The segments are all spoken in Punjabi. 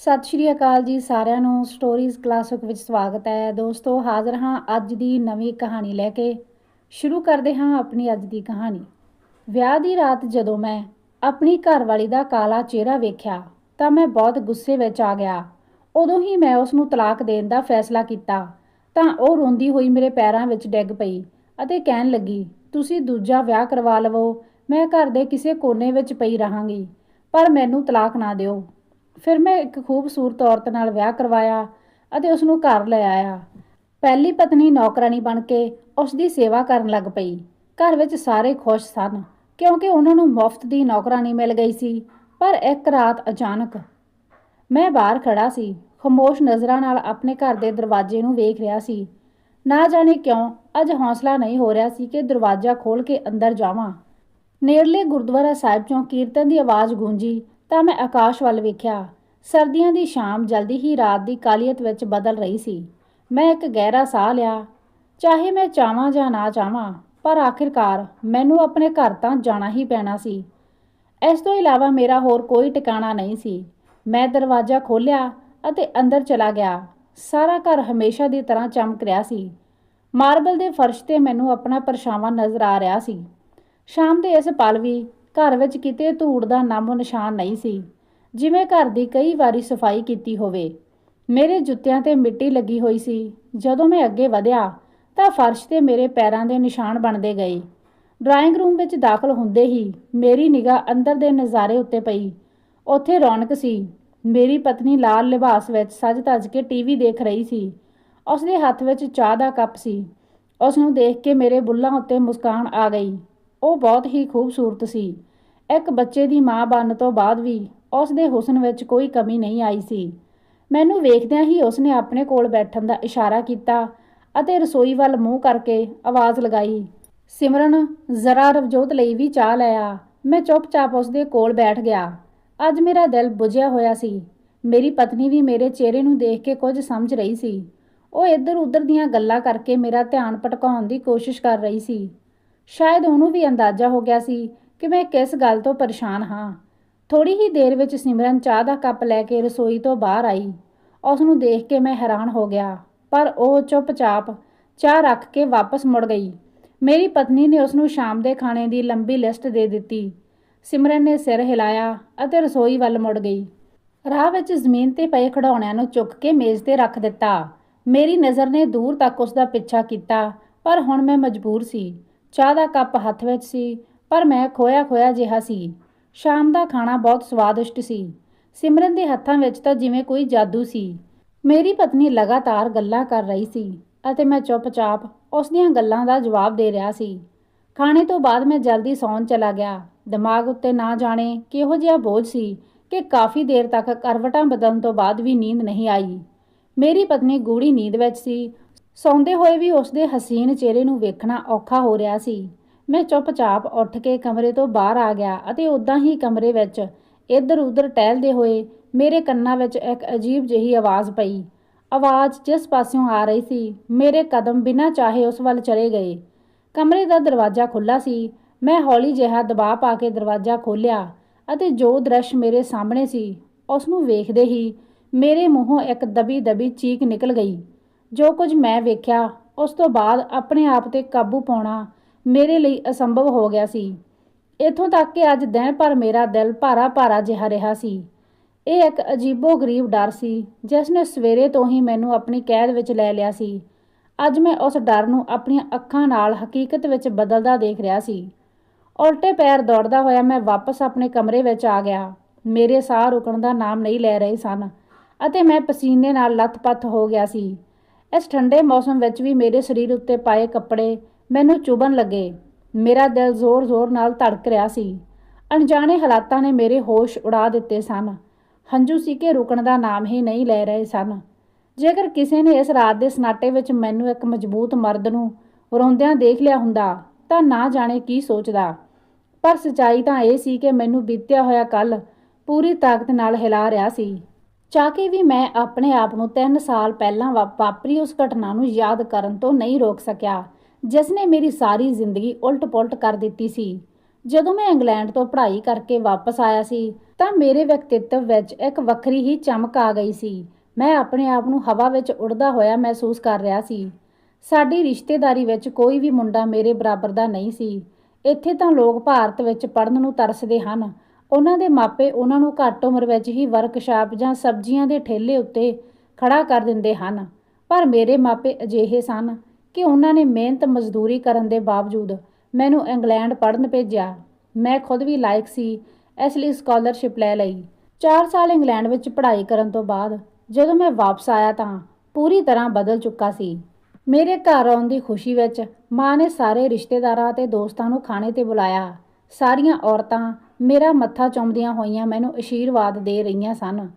ਸਤਿ ਸ਼੍ਰੀ ਅਕਾਲ ਜੀ ਸਾਰਿਆਂ ਨੂੰ। ਸਟੋਰੀਜ਼ ਕਲਾਸਿਕ ਵਿੱਚ ਸਵਾਗਤ ਹੈ। ਦੋਸਤੋ, ਹਾਜ਼ਰ ਹਾਂ ਅੱਜ ਦੀ ਨਵੀਂ ਕਹਾਣੀ ਲੈ ਕੇ। ਸ਼ੁਰੂ ਕਰਦੇ ਹਾਂ ਆਪਣੀ ਅੱਜ ਦੀ ਕਹਾਣੀ। ਵਿਆਹ ਦੀ ਰਾਤ ਜਦੋਂ ਮੈਂ ਆਪਣੀ ਘਰਵਾਲੀ ਦਾ ਕਾਲਾ ਚਿਹਰਾ ਵੇਖਿਆ, ਤਾਂ ਮੈਂ ਬਹੁਤ ਗੁੱਸੇ ਵਿੱਚ ਆ ਗਿਆ। ਉਦੋਂ ਹੀ ਮੈਂ ਉਸ ਨੂੰ ਤਲਾਕ ਦੇਣ ਦਾ ਫੈਸਲਾ ਕੀਤਾ, ਤਾਂ ਉਹ ਰੋਂਦੀ ਹੋਈ ਮੇਰੇ ਪੈਰਾਂ ਵਿੱਚ ਡਿੱਗ ਪਈ ਅਤੇ ਕਹਿਣ ਲੱਗੀ, ਤੁਸੀਂ ਦੂਜਾ ਵਿਆਹ ਕਰਵਾ ਲਵੋ, ਮੈਂ ਘਰ ਦੇ ਕਿਸੇ ਕੋਨੇ ਵਿੱਚ ਪਈ ਰਹਾਂਗੀ, ਪਰ ਮੈਨੂੰ ਤਲਾਕ ਨਾ ਦਿਓ। ਫਿਰ ਮੈਂ ਇੱਕ ਖੂਬਸੂਰਤ ਔਰਤ ਨਾਲ ਵਿਆਹ ਕਰਵਾਇਆ ਅਤੇ ਉਸ ਨੂੰ ਘਰ ਲੈ ਆਇਆ। ਪਹਿਲੀ ਪਤਨੀ ਨੌਕਰਾਨੀ ਬਣ ਕੇ ਉਸ ਦੀ ਸੇਵਾ ਕਰਨ ਲੱਗ ਪਈ। ਘਰ ਵਿੱਚ ਸਾਰੇ ਖੁਸ਼ ਸਨ ਕਿਉਂਕਿ ਉਹਨਾਂ ਨੂੰ ਮੁਫਤ ਦੀ ਨੌਕਰਾਨੀ ਮਿਲ ਗਈ ਸੀ, ਪਰ ਇੱਕ ਰਾਤ ਅਚਾਨਕ ਮੈਂ ਬਾਹਰ ਖੜਾ ਸੀ, ਖਮੋਸ਼ ਨਜ਼ਰਾਂ ਨਾਲ ਆਪਣੇ ਘਰ ਦੇ ਦਰਵਾਜ਼ੇ ਨੂੰ ਵੇਖ ਰਿਹਾ ਸੀ। ਨਾ ਜਾਣੇ ਕਿਉਂ, ਅੱਜ ਹੌਸਲਾ ਨਹੀਂ ਹੋ ਰਿਹਾ ਸੀ ਕਿ ਦਰਵਾਜ਼ਾ ਖੋਲ ਕੇ ਅੰਦਰ ਜਾਵਾਂ। ਨੇੜਲੇ ਗੁਰਦੁਆਰਾ ਸਾਹਿਬ ਚੋਂ ਕੀਰਤਨ ਦੀ ਆਵਾਜ਼ ਗੂੰਜੀ ਤਾਂ ਮੈਂ ਆਕਾਸ਼ ਵੱਲ ਵੇਖਿਆ। ਸਰਦੀਆਂ ਦੀ ਸ਼ਾਮ ਜਲਦੀ ਹੀ ਰਾਤ ਦੀ ਕਾਲੀਅਤ ਵਿੱਚ ਬਦਲ ਰਹੀ ਸੀ। ਮੈਂ ਇੱਕ ਗਹਿਰਾ ਸਾਹ ਲਿਆ। ਚਾਹੇ ਮੈਂ ਚਾਹਾਂ ਜਾਂ ਨਾ ਚਾਹਾਂ, ਪਰ ਆਖਿਰਕਾਰ ਮੈਨੂੰ ਆਪਣੇ ਘਰ ਤਾਂ ਜਾਣਾ ਹੀ ਪੈਣਾ ਸੀ। ਇਸ ਤੋਂ ਇਲਾਵਾ ਮੇਰਾ ਹੋਰ ਕੋਈ ਟਿਕਾਣਾ ਨਹੀਂ ਸੀ। ਮੈਂ ਦਰਵਾਜ਼ਾ ਖੋਲ੍ਹਿਆ ਅਤੇ ਅੰਦਰ ਚਲਾ ਗਿਆ। ਸਾਰਾ ਘਰ ਹਮੇਸ਼ਾ ਦੀ ਤਰ੍ਹਾਂ ਚਮਕ ਰਿਹਾ ਸੀ। ਮਾਰਬਲ ਦੇ ਫਰਸ਼ ਤੇ ਮੈਨੂੰ ਆਪਣਾ ਪਰਛਾਵਾਂ ਨਜ਼ਰ ਆ ਰਿਹਾ ਸੀ। ਸ਼ਾਮ ਦੇ ਇਸ ਪਲ ਵੀ ਘਰ ਵਿੱਚ ਕਿਤੇ ਧੂੜ ਦਾ ਨਾਮੋ ਨਿਸ਼ਾਨ ਨਹੀਂ ਸੀ। ਜਿਵੇਂ ਘਰ ਦੀ ਕਈ ਵਾਰੀ ਸਫ਼ਾਈ ਕੀਤੀ ਹੋਵੇ। ਮੇਰੇ ਜੁੱਤਿਆਂ ਤੇ ਮਿੱਟੀ ਲੱਗੀ ਹੋਈ ਸੀ। ਜਦੋਂ ਮੈਂ ਅੱਗੇ ਵਧਿਆ, ਤਾਂ ਫਰਸ਼ ਤੇ ਮੇਰੇ ਪੈਰਾਂ ਦੇ ਨਿਸ਼ਾਨ ਬਣਦੇ ਗਏ। ਡਰਾਇੰਗ ਰੂਮ ਵਿੱਚ ਦਾਖਲ ਹੁੰਦੇ ਹੀ ਮੇਰੀ ਨਿਗਾਹ ਅੰਦਰ ਦੇ ਨਜ਼ਾਰੇ ਉੱਤੇ ਪਈ। ਉੱਥੇ ਰੌਣਕ ਸੀ। ਮੇਰੀ ਪਤਨੀ ਲਾਲ ਲਿਬਾਸ ਵਿੱਚ ਸਜ-ਧਜ ਕੇ ਟੀਵੀ ਦੇਖ ਰਹੀ ਸੀ। ਉਸ ਦੇ ਹੱਥ ਵਿੱਚ ਚਾਹ ਦਾ ਕੱਪ ਸੀ। ਉਸ ਨੂੰ ਦੇਖ ਕੇ ਮੇਰੇ ਬੁੱਲਾਂ ਉੱਤੇ ਮੁਸਕਾਨ ਆ ਗਈ। ਉਹ ਬਹੁਤ ਹੀ ਖੂਬਸੂਰਤ ਸੀ। ਇੱਕ ਬੱਚੇ ਦੀ ਮਾਂ ਬਣਨ ਤੋਂ ਬਾਅਦ ਵੀ ਉਸ ਦੇ ਹੁਸਨ ਵਿੱਚ ਕੋਈ ਕਮੀ ਨਹੀਂ ਆਈ ਸੀ। ਮੈਨੂੰ ਵੇਖਦਿਆਂ ਹੀ ਉਸਨੇ ਆਪਣੇ ਕੋਲ ਬੈਠਣ ਦਾ ਇਸ਼ਾਰਾ ਕੀਤਾ ਅਤੇ ਰਸੋਈ ਵੱਲ ਮੂੰਹ ਕਰਕੇ ਆਵਾਜ਼ ਲਗਾਈ, ਸਿਮਰਨ, ਜ਼ਰਾ ਰਵਜੋਤ ਲਈ ਵੀ ਚਾਹ ਲਿਆ ਮੈਂ ਚੁੱਪਚਾਪ ਉਸਦੇ ਕੋਲ ਬੈਠ ਗਿਆ। ਅੱਜ ਮੇਰਾ ਦਿਲ ਬੁਝਿਆ ਹੋਇਆ ਸੀ। ਮੇਰੀ ਪਤਨੀ ਵੀ ਮੇਰੇ ਚਿਹਰੇ ਨੂੰ ਦੇਖ ਕੇ ਕੁਝ ਸਮਝ ਰਹੀ ਸੀ। ਉਹ ਇੱਧਰ ਉੱਧਰ ਦੀਆਂ ਗੱਲਾਂ ਕਰਕੇ ਮੇਰਾ ਧਿਆਨ ਭਟਕਾਉਣ ਦੀ ਕੋਸ਼ਿਸ਼ ਕਰ ਰਹੀ ਸੀ। ਸ਼ਾਇਦ ਉਹਨੂੰ ਵੀ ਅੰਦਾਜ਼ਾ ਹੋ ਗਿਆ ਸੀ ਕਿ ਮੈਂ ਕਿਸ ਗੱਲ ਤੋਂ ਪਰੇਸ਼ਾਨ ਹਾਂ। ਥੋੜੀ ਹੀ ਦੇਰ ਵਿੱਚ ਸਿਮਰਨ ਚਾਹ ਦਾ ਕੱਪ ਲੈ ਕੇ ਰਸੋਈ ਤੋਂ ਬਾਹਰ ਆਈ। ਉਸ ਨੂੰ ਦੇਖ ਕੇ ਮੈਂ ਹੈਰਾਨ ਹੋ ਗਿਆ, ਪਰ ਉਹ ਚੁੱਪਚਾਪ ਚਾਹ ਰੱਖ ਕੇ ਵਾਪਸ ਮੁੜ ਗਈ। ਮੇਰੀ ਪਤਨੀ ਨੇ ਉਸ ਨੂੰ ਸ਼ਾਮ ਦੇ ਖਾਣੇ ਦੀ ਲੰਬੀ ਲਿਸਟ ਦੇ ਦਿੱਤੀ। ਸਿਮਰਨ ਨੇ ਸਿਰ ਹਿਲਾਇਆ ਅਤੇ ਰਸੋਈ ਵੱਲ ਮੁੜ ਗਈ। ਰਾਹ ਵਿੱਚ ਜ਼ਮੀਨ ਤੇ ਪਏ ਖਿਡੌਣਿਆਂ ਨੂੰ ਚੁੱਕ ਕੇ ਮੇਜ਼ ਤੇ ਰੱਖ ਦਿੱਤਾ। ਮੇਰੀ ਨਜ਼ਰ ਨੇ ਦੂਰ ਤੱਕ ਉਸ ਦਾ ਪਿੱਛਾ ਕੀਤਾ, ਪਰ ਹੁਣ ਮੈਂ ਮਜਬੂਰ ਸੀ। ਚਾਹ ਦਾ ਕੱਪ ਹੱਥ ਵਿੱਚ ਸੀ ਪਰ ਮੈਂ ਖੋਇਆ ਖੋਇਆ ਜਿਹਾ ਸੀ। ਸ਼ਾਮ ਦਾ ਖਾਣਾ ਬਹੁਤ ਸਵਾਦਿਸ਼ਟ ਸੀ। ਸਿਮਰਨ ਦੇ ਹੱਥਾਂ ਵਿੱਚ ਤਾਂ ਜਿਵੇਂ ਕੋਈ ਜਾਦੂ ਸੀ। ਮੇਰੀ ਪਤਨੀ ਲਗਾਤਾਰ ਗੱਲਾਂ ਕਰ ਰਹੀ ਸੀ ਅਤੇ ਮੈਂ ਚੁੱਪਚਾਪ ਉਸ ਦੀਆਂ ਗੱਲਾਂ ਦਾ ਜਵਾਬ ਦੇ ਰਿਹਾ ਸੀ। ਖਾਣੇ ਤੋਂ ਬਾਅਦ ਮੈਂ ਜਲਦੀ ਸੌਣ ਚਲਾ ਗਿਆ। ਦਿਮਾਗ ਉੱਤੇ ਨਾ ਜਾਣੇ ਕਿਹੋ ਜਿਹਾ ਬੋਝ ਸੀ ਕਿ ਕਾਫੀ ਦੇਰ ਤੱਕ ਕਰਵਟਾਂ ਬਦਲਣ ਤੋਂ ਬਾਅਦ ਵੀ ਨੀਂਦ ਨਹੀਂ ਆਈ। ਮੇਰੀ ਪਤਨੀ ਗੂੜੀ ਨੀਂਦ ਵਿੱਚ ਸੀ। ਸੌਂਦੇ ਹੋਏ ਵੀ ਉਸ ਦੇ ਹਸੀਨ ਚਿਹਰੇ ਨੂੰ ਵੇਖਣਾ ਔਖਾ ਹੋ ਰਿਹਾ ਸੀ। ਮੈਂ ਚੁੱਪਚਾਪ ਉੱਠ ਕੇ ਕਮਰੇ ਤੋਂ ਬਾਹਰ ਆ ਗਿਆ ਅਤੇ ਉਦਾਂ ਹੀ ਕਮਰੇ ਵਿੱਚ ਇੱਧਰ ਉੱਧਰ ਟਹਿਲਦੇ ਹੋਏ ਮੇਰੇ ਕੰਨਾਂ ਵਿੱਚ ਇੱਕ ਅਜੀਬ ਜਿਹੀ ਆਵਾਜ਼ ਪਈ। ਆਵਾਜ਼ ਜਿਸ ਪਾਸਿਓਂ ਆ ਰਹੀ ਸੀ, ਮੇਰੇ ਕਦਮ ਬਿਨਾਂ ਚਾਹੇ ਉਸ ਵੱਲ ਚਲੇ ਗਏ। ਕਮਰੇ ਦਾ ਦਰਵਾਜ਼ਾ ਖੁੱਲਾ ਸੀ। ਮੈਂ ਹੌਲੀ ਜਿਹਾ ਦਬਾਅ ਪਾ ਕੇ ਦਰਵਾਜ਼ਾ ਖੋਲ੍ਹਿਆ ਅਤੇ ਜੋ ਦ੍ਰਿਸ਼ ਮੇਰੇ ਸਾਹਮਣੇ ਸੀ, ਉਸ ਨੂੰ ਵੇਖਦੇ ਹੀ ਮੇਰੇ ਮੂੰਹੋਂ ਇੱਕ ਦਬੀ ਦਬੀ ਚੀਕ ਨਿਕਲ ਗਈ। ਜੋ ਕੁਝ ਮੈਂ ਵੇਖਿਆ, ਉਸ ਤੋਂ ਬਾਅਦ ਆਪਣੇ ਆਪ ਤੇ ਕਾਬੂ ਪਾਉਣਾ ਮੇਰੇ ਲਈ ਅਸੰਭਵ ਹੋ ਗਿਆ ਸੀ। ਇਥੋਂ ਤੱਕ ਕਿ ਅੱਜ ਦਿਨ ਭਰ ਮੇਰਾ ਦਿਲ ਭਾਰਾ ਭਾਰਾ ਜਿਹਾ ਰਿਹਾ ਸੀ। ਇਹ ਇੱਕ ਅਜੀਬੋ-ਗਰੀਬ ਡਰ ਸੀ, ਜਿਸ ਨੇ ਸਵੇਰੇ ਤੋਂ ਹੀ ਮੈਨੂੰ ਆਪਣੀ ਕੈਦ ਵਿੱਚ ਲੈ ਲਿਆ ਸੀ। ਅੱਜ ਮੈਂ ਉਸ ਡਰ ਨੂੰ ਆਪਣੀਆਂ ਅੱਖਾਂ ਨਾਲ ਹਕੀਕਤ ਵਿੱਚ ਬਦਲਦਾ ਦੇਖ ਰਿਹਾ ਸੀ। ਉਲਟੇ ਪੈਰ ਦੌੜਦਾ ਹੋਇਆ ਮੈਂ ਵਾਪਸ ਆਪਣੇ ਕਮਰੇ ਵਿੱਚ ਆ ਗਿਆ। ਮੇਰੇ ਸਾਹ ਰੁਕਣ ਦਾ ਨਾਮ ਨਹੀਂ ਲੈ ਰਹੇ ਸਨ ਅਤੇ ਮੈਂ ਪਸੀਨੇ ਨਾਲ ਲੱਥ-ਪੱਥ ਹੋ ਗਿਆ ਸੀ। ਇਸ ਠੰਡੇ ਮੌਸਮ ਵਿੱਚ ਵੀ ਮੇਰੇ ਸਰੀਰ ਉੱਤੇ ਪਾਏ ਕੱਪੜੇ ਮੈਨੂੰ ਚੁਭਣ ਲੱਗੇ। ਮੇਰਾ ਦਿਲ ਜ਼ੋਰ-ਜ਼ੋਰ ਨਾਲ ਧੜਕ ਰਿਹਾ ਸੀ। ਅਣਜਾਣੇ ਹਾਲਾਤਾਂ ਨੇ ਮੇਰੇ ਹੋਸ਼ ਉਡਾ ਦਿੱਤੇ ਸਨ। ਹੰਝੂ ਸੀ ਕਿ ਰੁਕਣ ਦਾ ਨਾਮ ਹੀ ਨਹੀਂ ਲੈ ਰਹੇ ਸਨ। ਜੇਕਰ ਕਿਸੇ ਨੇ ਇਸ ਰਾਤ ਦੇ ਸਨਾਟੇ ਵਿੱਚ ਮੈਨੂੰ ਇੱਕ ਮਜ਼ਬੂਤ ਮਰਦ ਨੂੰ ਰੋਂਦਿਆਂ ਦੇਖ ਲਿਆ ਹੁੰਦਾ, ਤਾਂ ਨਾ ਜਾਣੇ ਕੀ ਸੋਚਦਾ। ਪਰ ਸਚਾਈ ਤਾਂ ਇਹ ਸੀ ਕਿ ਮੈਨੂੰ ਬੀਤਿਆ ਹੋਇਆ ਕੱਲ ਪੂਰੀ ਤਾਕਤ ਨਾਲ ਹਿਲਾ ਰਿਹਾ ਸੀ। ਚਾਕੇ ਵੀ ਮੈਂ ਆਪਣੇ ਆਪ ਨੂੰ 3 ਸਾਲ ਪਹਿਲਾਂ ਵਾ- ਵਾਪਰੀ ਉਸ ਘਟਨਾ ਨੂੰ ਯਾਦ ਕਰਨ ਤੋਂ ਨਹੀਂ ਰੋਕ ਸਕਿਆ। ਜਿਸ ਨੇ ਮੇਰੀ ਸਾਰੀ ਜ਼ਿੰਦਗੀ ਉਲਟ-ਪੁਲਟ ਕਰ ਦਿੱਤੀ ਸੀ। ਜਦੋਂ ਮੈਂ ਇੰਗਲੈਂਡ ਤੋਂ ਪੜ੍ਹਾਈ ਕਰਕੇ ਵਾਪਸ ਆਇਆ ਸੀ, ਤਾਂ ਮੇਰੇ ਵਿਅਕਤੀਤਵ ਵਿੱਚ ਇੱਕ ਵੱਖਰੀ ਹੀ ਚਮਕ ਆ ਗਈ ਸੀ। ਮੈਂ ਆਪਣੇ ਆਪ ਨੂੰ ਹਵਾ ਵਿੱਚ ਉੱਡਦਾ ਹੋਇਆ ਮਹਿਸੂਸ ਕਰ ਰਿਹਾ ਸੀ। ਸਾਡੀ ਰਿਸ਼ਤੇਦਾਰੀ ਵਿੱਚ ਕੋਈ ਵੀ ਮੁੰਡਾ ਮੇਰੇ ਬਰਾਬਰ ਦਾ ਨਹੀਂ ਸੀ। ਇੱਥੇ ਤਾਂ ਲੋਕ ਭਾਰਤ ਵਿੱਚ ਪੜਨ ਨੂੰ ਤਰਸਦੇ ਹਨ। ਉਹਨਾਂ ਦੇ ਮਾਪੇ ਉਹਨਾਂ ਨੂੰ ਘੱਟ ਉਮਰ ਵਿੱਚ ਹੀ ਵਰਕਸ਼ਾਪ ਜਾਂ ਸਬਜ਼ੀਆਂ ਦੇ ਠੇਲੇ ਉੱਤੇ ਖੜਾ ਕਰ ਦਿੰਦੇ ਹਨ। ਪਰ ਮੇਰੇ ਮਾਪੇ ਅਜਿਹੇ ਸਨ ਕਿ ਉਹਨਾਂ ਨੇ ਮਿਹਨਤ ਮਜ਼ਦੂਰੀ ਕਰਨ ਦੇ ਬਾਵਜੂਦ ਮੈਨੂੰ ਇੰਗਲੈਂਡ ਪੜਨ ਭੇਜਿਆ। ਮੈਂ ਖੁਦ ਵੀ ਲਾਇਕ ਸੀ, ਇਸ ਲਈ ਸਕਾਲਰਸ਼ਿਪ ਲੈ ਲਈ। 4 ਸਾਲ ਇੰਗਲੈਂਡ ਵਿੱਚ ਪੜ੍ਹਾਈ ਕਰਨ ਤੋਂ ਬਾਅਦ ਜਦੋਂ ਮੈਂ ਵਾਪਸ ਆਇਆ ਤਾਂ ਪੂਰੀ ਤਰ੍ਹਾਂ ਬਦਲ ਚੁੱਕਾ ਸੀ। ਮੇਰੇ ਘਰ ਆਉਣ ਦੀ ਖੁਸ਼ੀ ਵਿੱਚ ਮਾਂ ਨੇ ਸਾਰੇ ਰਿਸ਼ਤੇਦਾਰਾਂ ਤੇ ਦੋਸਤਾਂ ਨੂੰ ਖਾਣੇ ਤੇ ਬੁਲਾਇਆ। ਸਾਰੀਆਂ ਔਰਤਾਂ ਮੇਰਾ ਮੱਥਾ ਚੁੰਮਦੀਆਂ ਹੋਈਆਂ ਮੈਨੂੰ ਅਸ਼ੀਰਵਾਦ ਦੇ ਰਹੀਆਂ ਸਨ।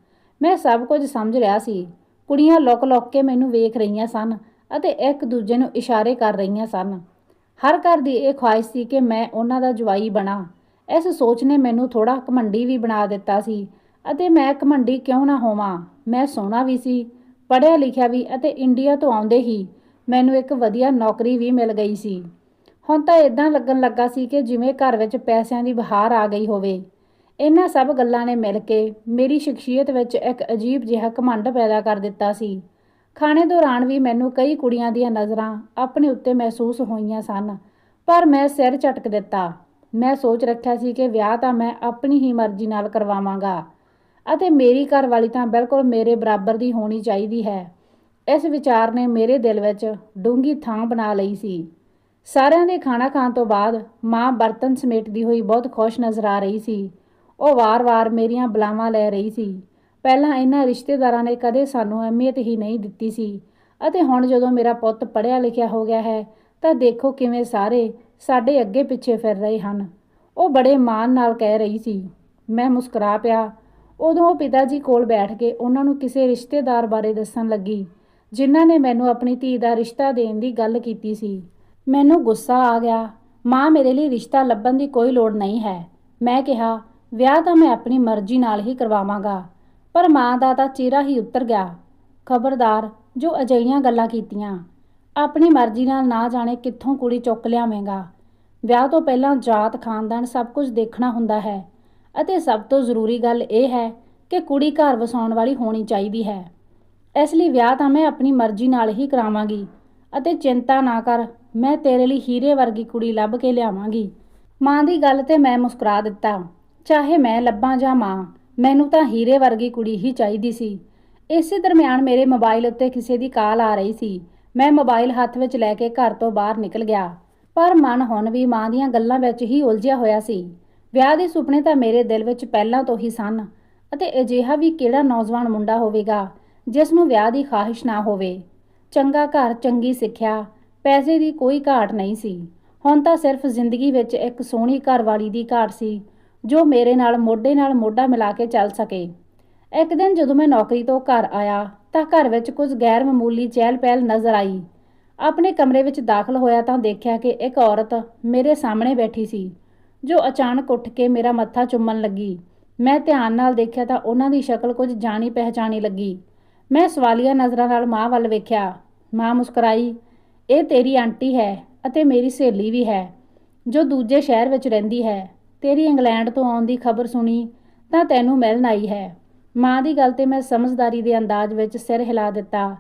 ਮੈਂ ਸਭ ਕੁਝ ਸਮਝ ਰਿਹਾ ਸੀ। ਕੁੜੀਆਂ ਲੁਕ-ਲੁਕ ਕੇ ਮੈਨੂੰ ਵੇਖ ਰਹੀਆਂ ਸਨ ਅਤੇ ਇੱਕ ਦੂਜੇ ਨੂੰ ਇਸ਼ਾਰੇ ਕਰ ਰਹੀਆਂ ਸਨ। ਹਰ ਘਰ ਦੀ ਇਹ ਖੁਆਇਸ਼ ਸੀ ਕਿ ਮੈਂ ਉਹਨਾਂ ਦਾ ਜਵਾਈ ਬਣਾ। ਇਸ ਸੋਚ ਨੇ ਮੈਨੂੰ ਥੋੜਾ ਘਮੰਡੀ ਵੀ ਬਣਾ ਦਿੱਤਾ ਸੀ ਅਤੇ ਮੈਂ ਘਮੰਡੀ ਕਿਉਂ ਨਾ ਹੋਵਾਂ? ਮੈਂ ਸੋਹਣਾ ਵੀ ਸੀ, ਪੜ੍ਹਿਆ ਲਿਖਿਆ ਵੀ ਅਤੇ ਇੰਡੀਆ ਤੋਂ ਆਉਂਦੇ ਹੀ ਮੈਨੂੰ ਇੱਕ ਵਧੀਆ ਨੌਕਰੀ ਵੀ ਮਿਲ ਗਈ ਸੀ। ਹੁਣ ਤਾਂ ਇਦਾਂ ਲੱਗਣ ਲੱਗਾ ਸੀ ਕਿ ਜਿਵੇਂ ਘਰ ਵਿੱਚ ਪੈਸਿਆਂ ਦੀ ਬਹਾਰ ਆ ਗਈ ਹੋਵੇ। ਇਹਨਾਂ ਸਭ ਗੱਲਾਂ ਨੇ ਮਿਲ ਕੇ ਮੇਰੀ ਸ਼ਖਸੀਅਤ ਵਿੱਚ ਇੱਕ ਅਜੀਬ ਜਿਹਾ ਘਮੰਡ ਪੈਦਾ ਕਰ ਦਿੱਤਾ ਸੀ। ਖਾਣੇ ਦੌਰਾਨ ਵੀ ਮੈਨੂੰ ਕਈ ਕੁੜੀਆਂ ਦੀਆਂ ਨਜ਼ਰਾਂ ਆਪਣੇ ਉੱਤੇ ਮਹਿਸੂਸ ਹੋਈਆਂ ਸਨ, ਪਰ ਮੈਂ ਸਿਰ ਝਟਕ ਦਿੱਤਾ। ਮੈਂ ਸੋਚ ਰੱਖਿਆ ਸੀ ਕਿ ਵਿਆਹ ਤਾਂ ਮੈਂ ਆਪਣੀ ਹੀ ਮਰਜ਼ੀ ਨਾਲ ਕਰਵਾਵਾਂਗਾ, ਅਤੇ ਮੇਰੀ ਘਰਵਾਲੀ ਤਾਂ ਬਿਲਕੁਲ ਮੇਰੇ ਬਰਾਬਰ ਦੀ ਹੋਣੀ ਚਾਹੀਦੀ ਹੈ। ਇਸ ਵਿਚਾਰ ਨੇ ਮੇਰੇ ਦਿਲ ਵਿੱਚ ਡੂੰਗੀ ਥਾਂ ਬਣਾ ਲਈ ਸੀ। ਸਾਰਿਆਂ ਦੇ ਖਾਣਾ ਖਾਣ ਤੋਂ ਬਾਅਦ ਮਾਂ ਬਰਤਨ ਸਮੇਟਦੀ ਹੋਈ ਬਹੁਤ ਖੁਸ਼ ਨਜ਼ਰ ਆ ਰਹੀ ਸੀ। ਉਹ ਵਾਰ-ਵਾਰ ਮੇਰੀਆਂ ਬੁਲਾਵਾਂ ਲੈ ਰਹੀ ਸੀ। ਪਹਿਲਾਂ ਇਹਨਾਂ ਰਿਸ਼ਤੇਦਾਰਾਂ ਨੇ ਕਦੇ ਸਾਨੂੰ ਅਹਿਮੀਅਤ ਹੀ ਨਹੀਂ ਦਿੱਤੀ ਸੀ। ਅਤੇ ਹੁਣ ਜਦੋਂ ਮੇਰਾ ਪੁੱਤ ਪੜ੍ਹਿਆ ਲਿਖਿਆ ਹੋ ਗਿਆ ਹੈ, ਤਾਂ ਦੇਖੋ ਕਿਵੇਂ ਸਾਰੇ ਸਾਡੇ ਅੱਗੇ ਪਿੱਛੇ ਫਿਰ ਰਹੇ ਹਨ। ਉਹ ਬੜੇ ਮਾਣ ਨਾਲ ਕਹਿ ਰਹੀ ਸੀ। ਮੈਂ ਮੁਸਕਰਾ ਪਿਆ। ਉਦੋਂ ਉਹ ਪਿਤਾ ਜੀ ਕੋਲ ਬੈਠ ਕੇ ਉਹਨਾਂ ਨੂੰ ਕਿਸੇ ਰਿਸ਼ਤੇਦਾਰ ਬਾਰੇ ਦੱਸਣ ਲੱਗੀ, ਜਿਨ੍ਹਾਂ ਨੇ ਮੈਨੂੰ ਆਪਣੀ ਧੀ ਦਾ ਰਿਸ਼ਤਾ ਦੇਣ ਦੀ ਗੱਲ ਕੀਤੀ ਸੀ। ਮੈਨੂੰ ਗੁੱਸਾ ਆ ਗਿਆ। ਮਾਂ ਮੇਰੇ ਲਈ ਰਿਸ਼ਤਾ ਲੱਭਣ ਦੀ ਕੋਈ ਲੋੜ ਨਹੀਂ ਹੈ। ਮੈਂ ਕਿਹਾ, ਵਿਆਹ ਤਾਂ ਮੈਂ ਆਪਣੀ ਮਰਜ਼ੀ ਨਾਲ ਹੀ ਕਰਵਾਵਾਂਗਾ। ਪਰ ਮਾਂ ਦਾ ਤਾਂ ਚਿਹਰਾ ਹੀ ਉੱਤਰ ਗਿਆ। ਖਬਰਦਾਰ, ਜੋ ਅਜਈਆਂ ਗੱਲਾਂ ਕੀਤੀਆਂ। ਆਪਣੀ ਮਰਜ਼ੀ ਨਾਲ ਨਾ ਜਾਣੇ ਕਿੱਥੋਂ ਕੁੜੀ ਚੁੱਕ ਲਿਆਵੇਂਗਾ। ਵਿਆਹ ਤੋਂ ਪਹਿਲਾਂ ਜਾਤ, ਖਾਨਦਾਨ ਸਭ ਕੁਝ ਦੇਖਣਾ ਹੁੰਦਾ ਹੈ। ਅਤੇ ਸਭ ਤੋਂ ਜ਼ਰੂਰੀ ਗੱਲ ਇਹ ਹੈ ਕਿ ਕੁੜੀ ਘਰ ਵਸਾਉਣ ਵਾਲੀ ਹੋਣੀ ਚਾਹੀਦੀ ਹੈ। ਇਸ ਲਈ ਵਿਆਹ ਤਾਂ ਮੈਂ ਆਪਣੀ ਮਰਜ਼ੀ ਨਾਲ ਹੀ ਕਰਾਵਾਂਗੀ ਅਤੇ ਚਿੰਤਾ ਨਾ ਕਰ, ਮੈਂ ਤੇਰੇ ਲਈ ਹੀਰੇ ਵਰਗੀ ਕੁੜੀ ਲੱਭ ਕੇ ਲਿਆਵਾਂਗੀ। ਮਾਂ ਦੀ ਗੱਲ ਤੇ ਮੈਂ ਮੁਸਕਰਾ ਦਿੱਤਾ, ਚਾਹੇ ਮੈਂ ਲੱਭਾਂ ਜਾਂ ਮਾਂ। ਮੈਨੂੰ ਤਾਂ ਹੀਰੇ ਵਰਗੀ ਕੁੜੀ ਹੀ ਚਾਹੀਦੀ ਸੀ। ਇਸੇ ਦਰਮਿਆਨ ਮੇਰੇ ਮੋਬਾਈਲ ਉੱਤੇ ਕਿਸੇ ਦੀ ਕਾਲ ਆ ਰਹੀ ਸੀ। ਮੈਂ ਮੋਬਾਈਲ ਹੱਥ ਵਿੱਚ ਲੈ ਕੇ ਘਰ ਤੋਂ ਬਾਹਰ ਨਿਕਲ ਗਿਆ। ਪਰ ਮਨ ਹੁਣ ਵੀ ਮਾਂ ਦੀਆਂ ਗੱਲਾਂ ਵਿੱਚ ਹੀ ਉਲਝਿਆ ਹੋਇਆ ਸੀ। ਵਿਆਹ ਦੇ ਸੁਪਨੇ ਤਾਂ ਮੇਰੇ ਦਿਲ ਵਿੱਚ ਪਹਿਲਾਂ ਤੋਂ ਹੀ ਸਨ ਅਤੇ ਅਜਿਹਾ ਵੀ ਕਿਹੜਾ ਨੌਜਵਾਨ ਮੁੰਡਾ ਹੋਵੇਗਾ ਜਿਸ ਨੂੰ ਵਿਆਹ ਦੀ ਖਾਹਿਸ਼ ਨਾ ਹੋਵੇ। ਚੰਗਾ ਘਰ, ਚੰਗੀ ਸਿੱਖਿਆ, ਪੈਸੇ ਦੀ ਕੋਈ ਘਾਟ ਨਹੀਂ ਸੀ। ਹੁਣ ਤਾਂ ਸਿਰਫ ਜ਼ਿੰਦਗੀ ਵਿੱਚ ਇੱਕ ਸੋਹਣੀ ਘਰਵਾਲੀ ਦੀ ਘਾਟ ਸੀ। ਜੋ ਮੇਰੇ ਨਾਲ ਮੋਢੇ ਨਾਲ ਮੋਢਾ ਮਿਲਾ ਕੇ ਚੱਲ ਸਕੇ। ਇੱਕ ਦਿਨ ਜਦੋਂ ਮੈਂ ਨੌਕਰੀ ਤੋਂ ਘਰ ਆਇਆ ਤਾਂ ਘਰ ਵਿੱਚ ਕੁਝ ਗੈਰ ਮਾਮੂਲੀ ਚਹਿਲ-ਪਹਿਲ ਨਜ਼ਰ ਆਈ। ਆਪਣੇ ਕਮਰੇ ਵਿੱਚ ਦਾਖਲ ਹੋਇਆ ਤਾਂ ਦੇਖਿਆ ਕਿ ਇੱਕ ਔਰਤ ਮੇਰੇ ਸਾਹਮਣੇ ਬੈਠੀ ਸੀ, ਜੋ ਅਚਾਨਕ ਉੱਠ ਕੇ ਮੇਰਾ ਮੱਥਾ ਚੁੰਮਣ ਲੱਗੀ। ਮੈਂ ਧਿਆਨ ਨਾਲ ਦੇਖਿਆ ਤਾਂ ਉਹਨਾਂ ਦੀ ਸ਼ਕਲ ਕੁਝ ਜਾਣੀ ਪਹਿਚਾਣੀ ਲੱਗੀ। ਮੈਂ ਸਵਾਲੀਆ ਨਜ਼ਰਾਂ ਨਾਲ ਮਾਂ ਵੱਲ ਵੇਖਿਆ। ਮਾਂ ਮੁਸਕਰਾਈ, ਇਹ ਤੇਰੀ ਆਂਟੀ ਹੈ ਅਤੇ ਮੇਰੀ ਸਹੇਲੀ ਵੀ ਹੈ, ਜੋ ਦੂਜੇ ਸ਼ਹਿਰ ਵਿੱਚ ਰਹਿੰਦੀ ਹੈ। ਤੇਰੀ ਇੰਗਲੈਂਡ ਤੋਂ ਆਉਣ ਦੀ ਖਬਰ ਸੁਣੀ ਤਾਂ ਤੈਨੂੰ ਮਿਲਣ ਆਈ ਹੈ। ਮਾਂ ਦੀ ਗੱਲ ਤੇ ਮੈਂ ਸਮਝਦਾਰੀ ਦੇ ਅੰਦਾਜ਼ ਵਿੱਚ ਸਿਰ ਹਿਲਾ ਦਿੱਤਾ।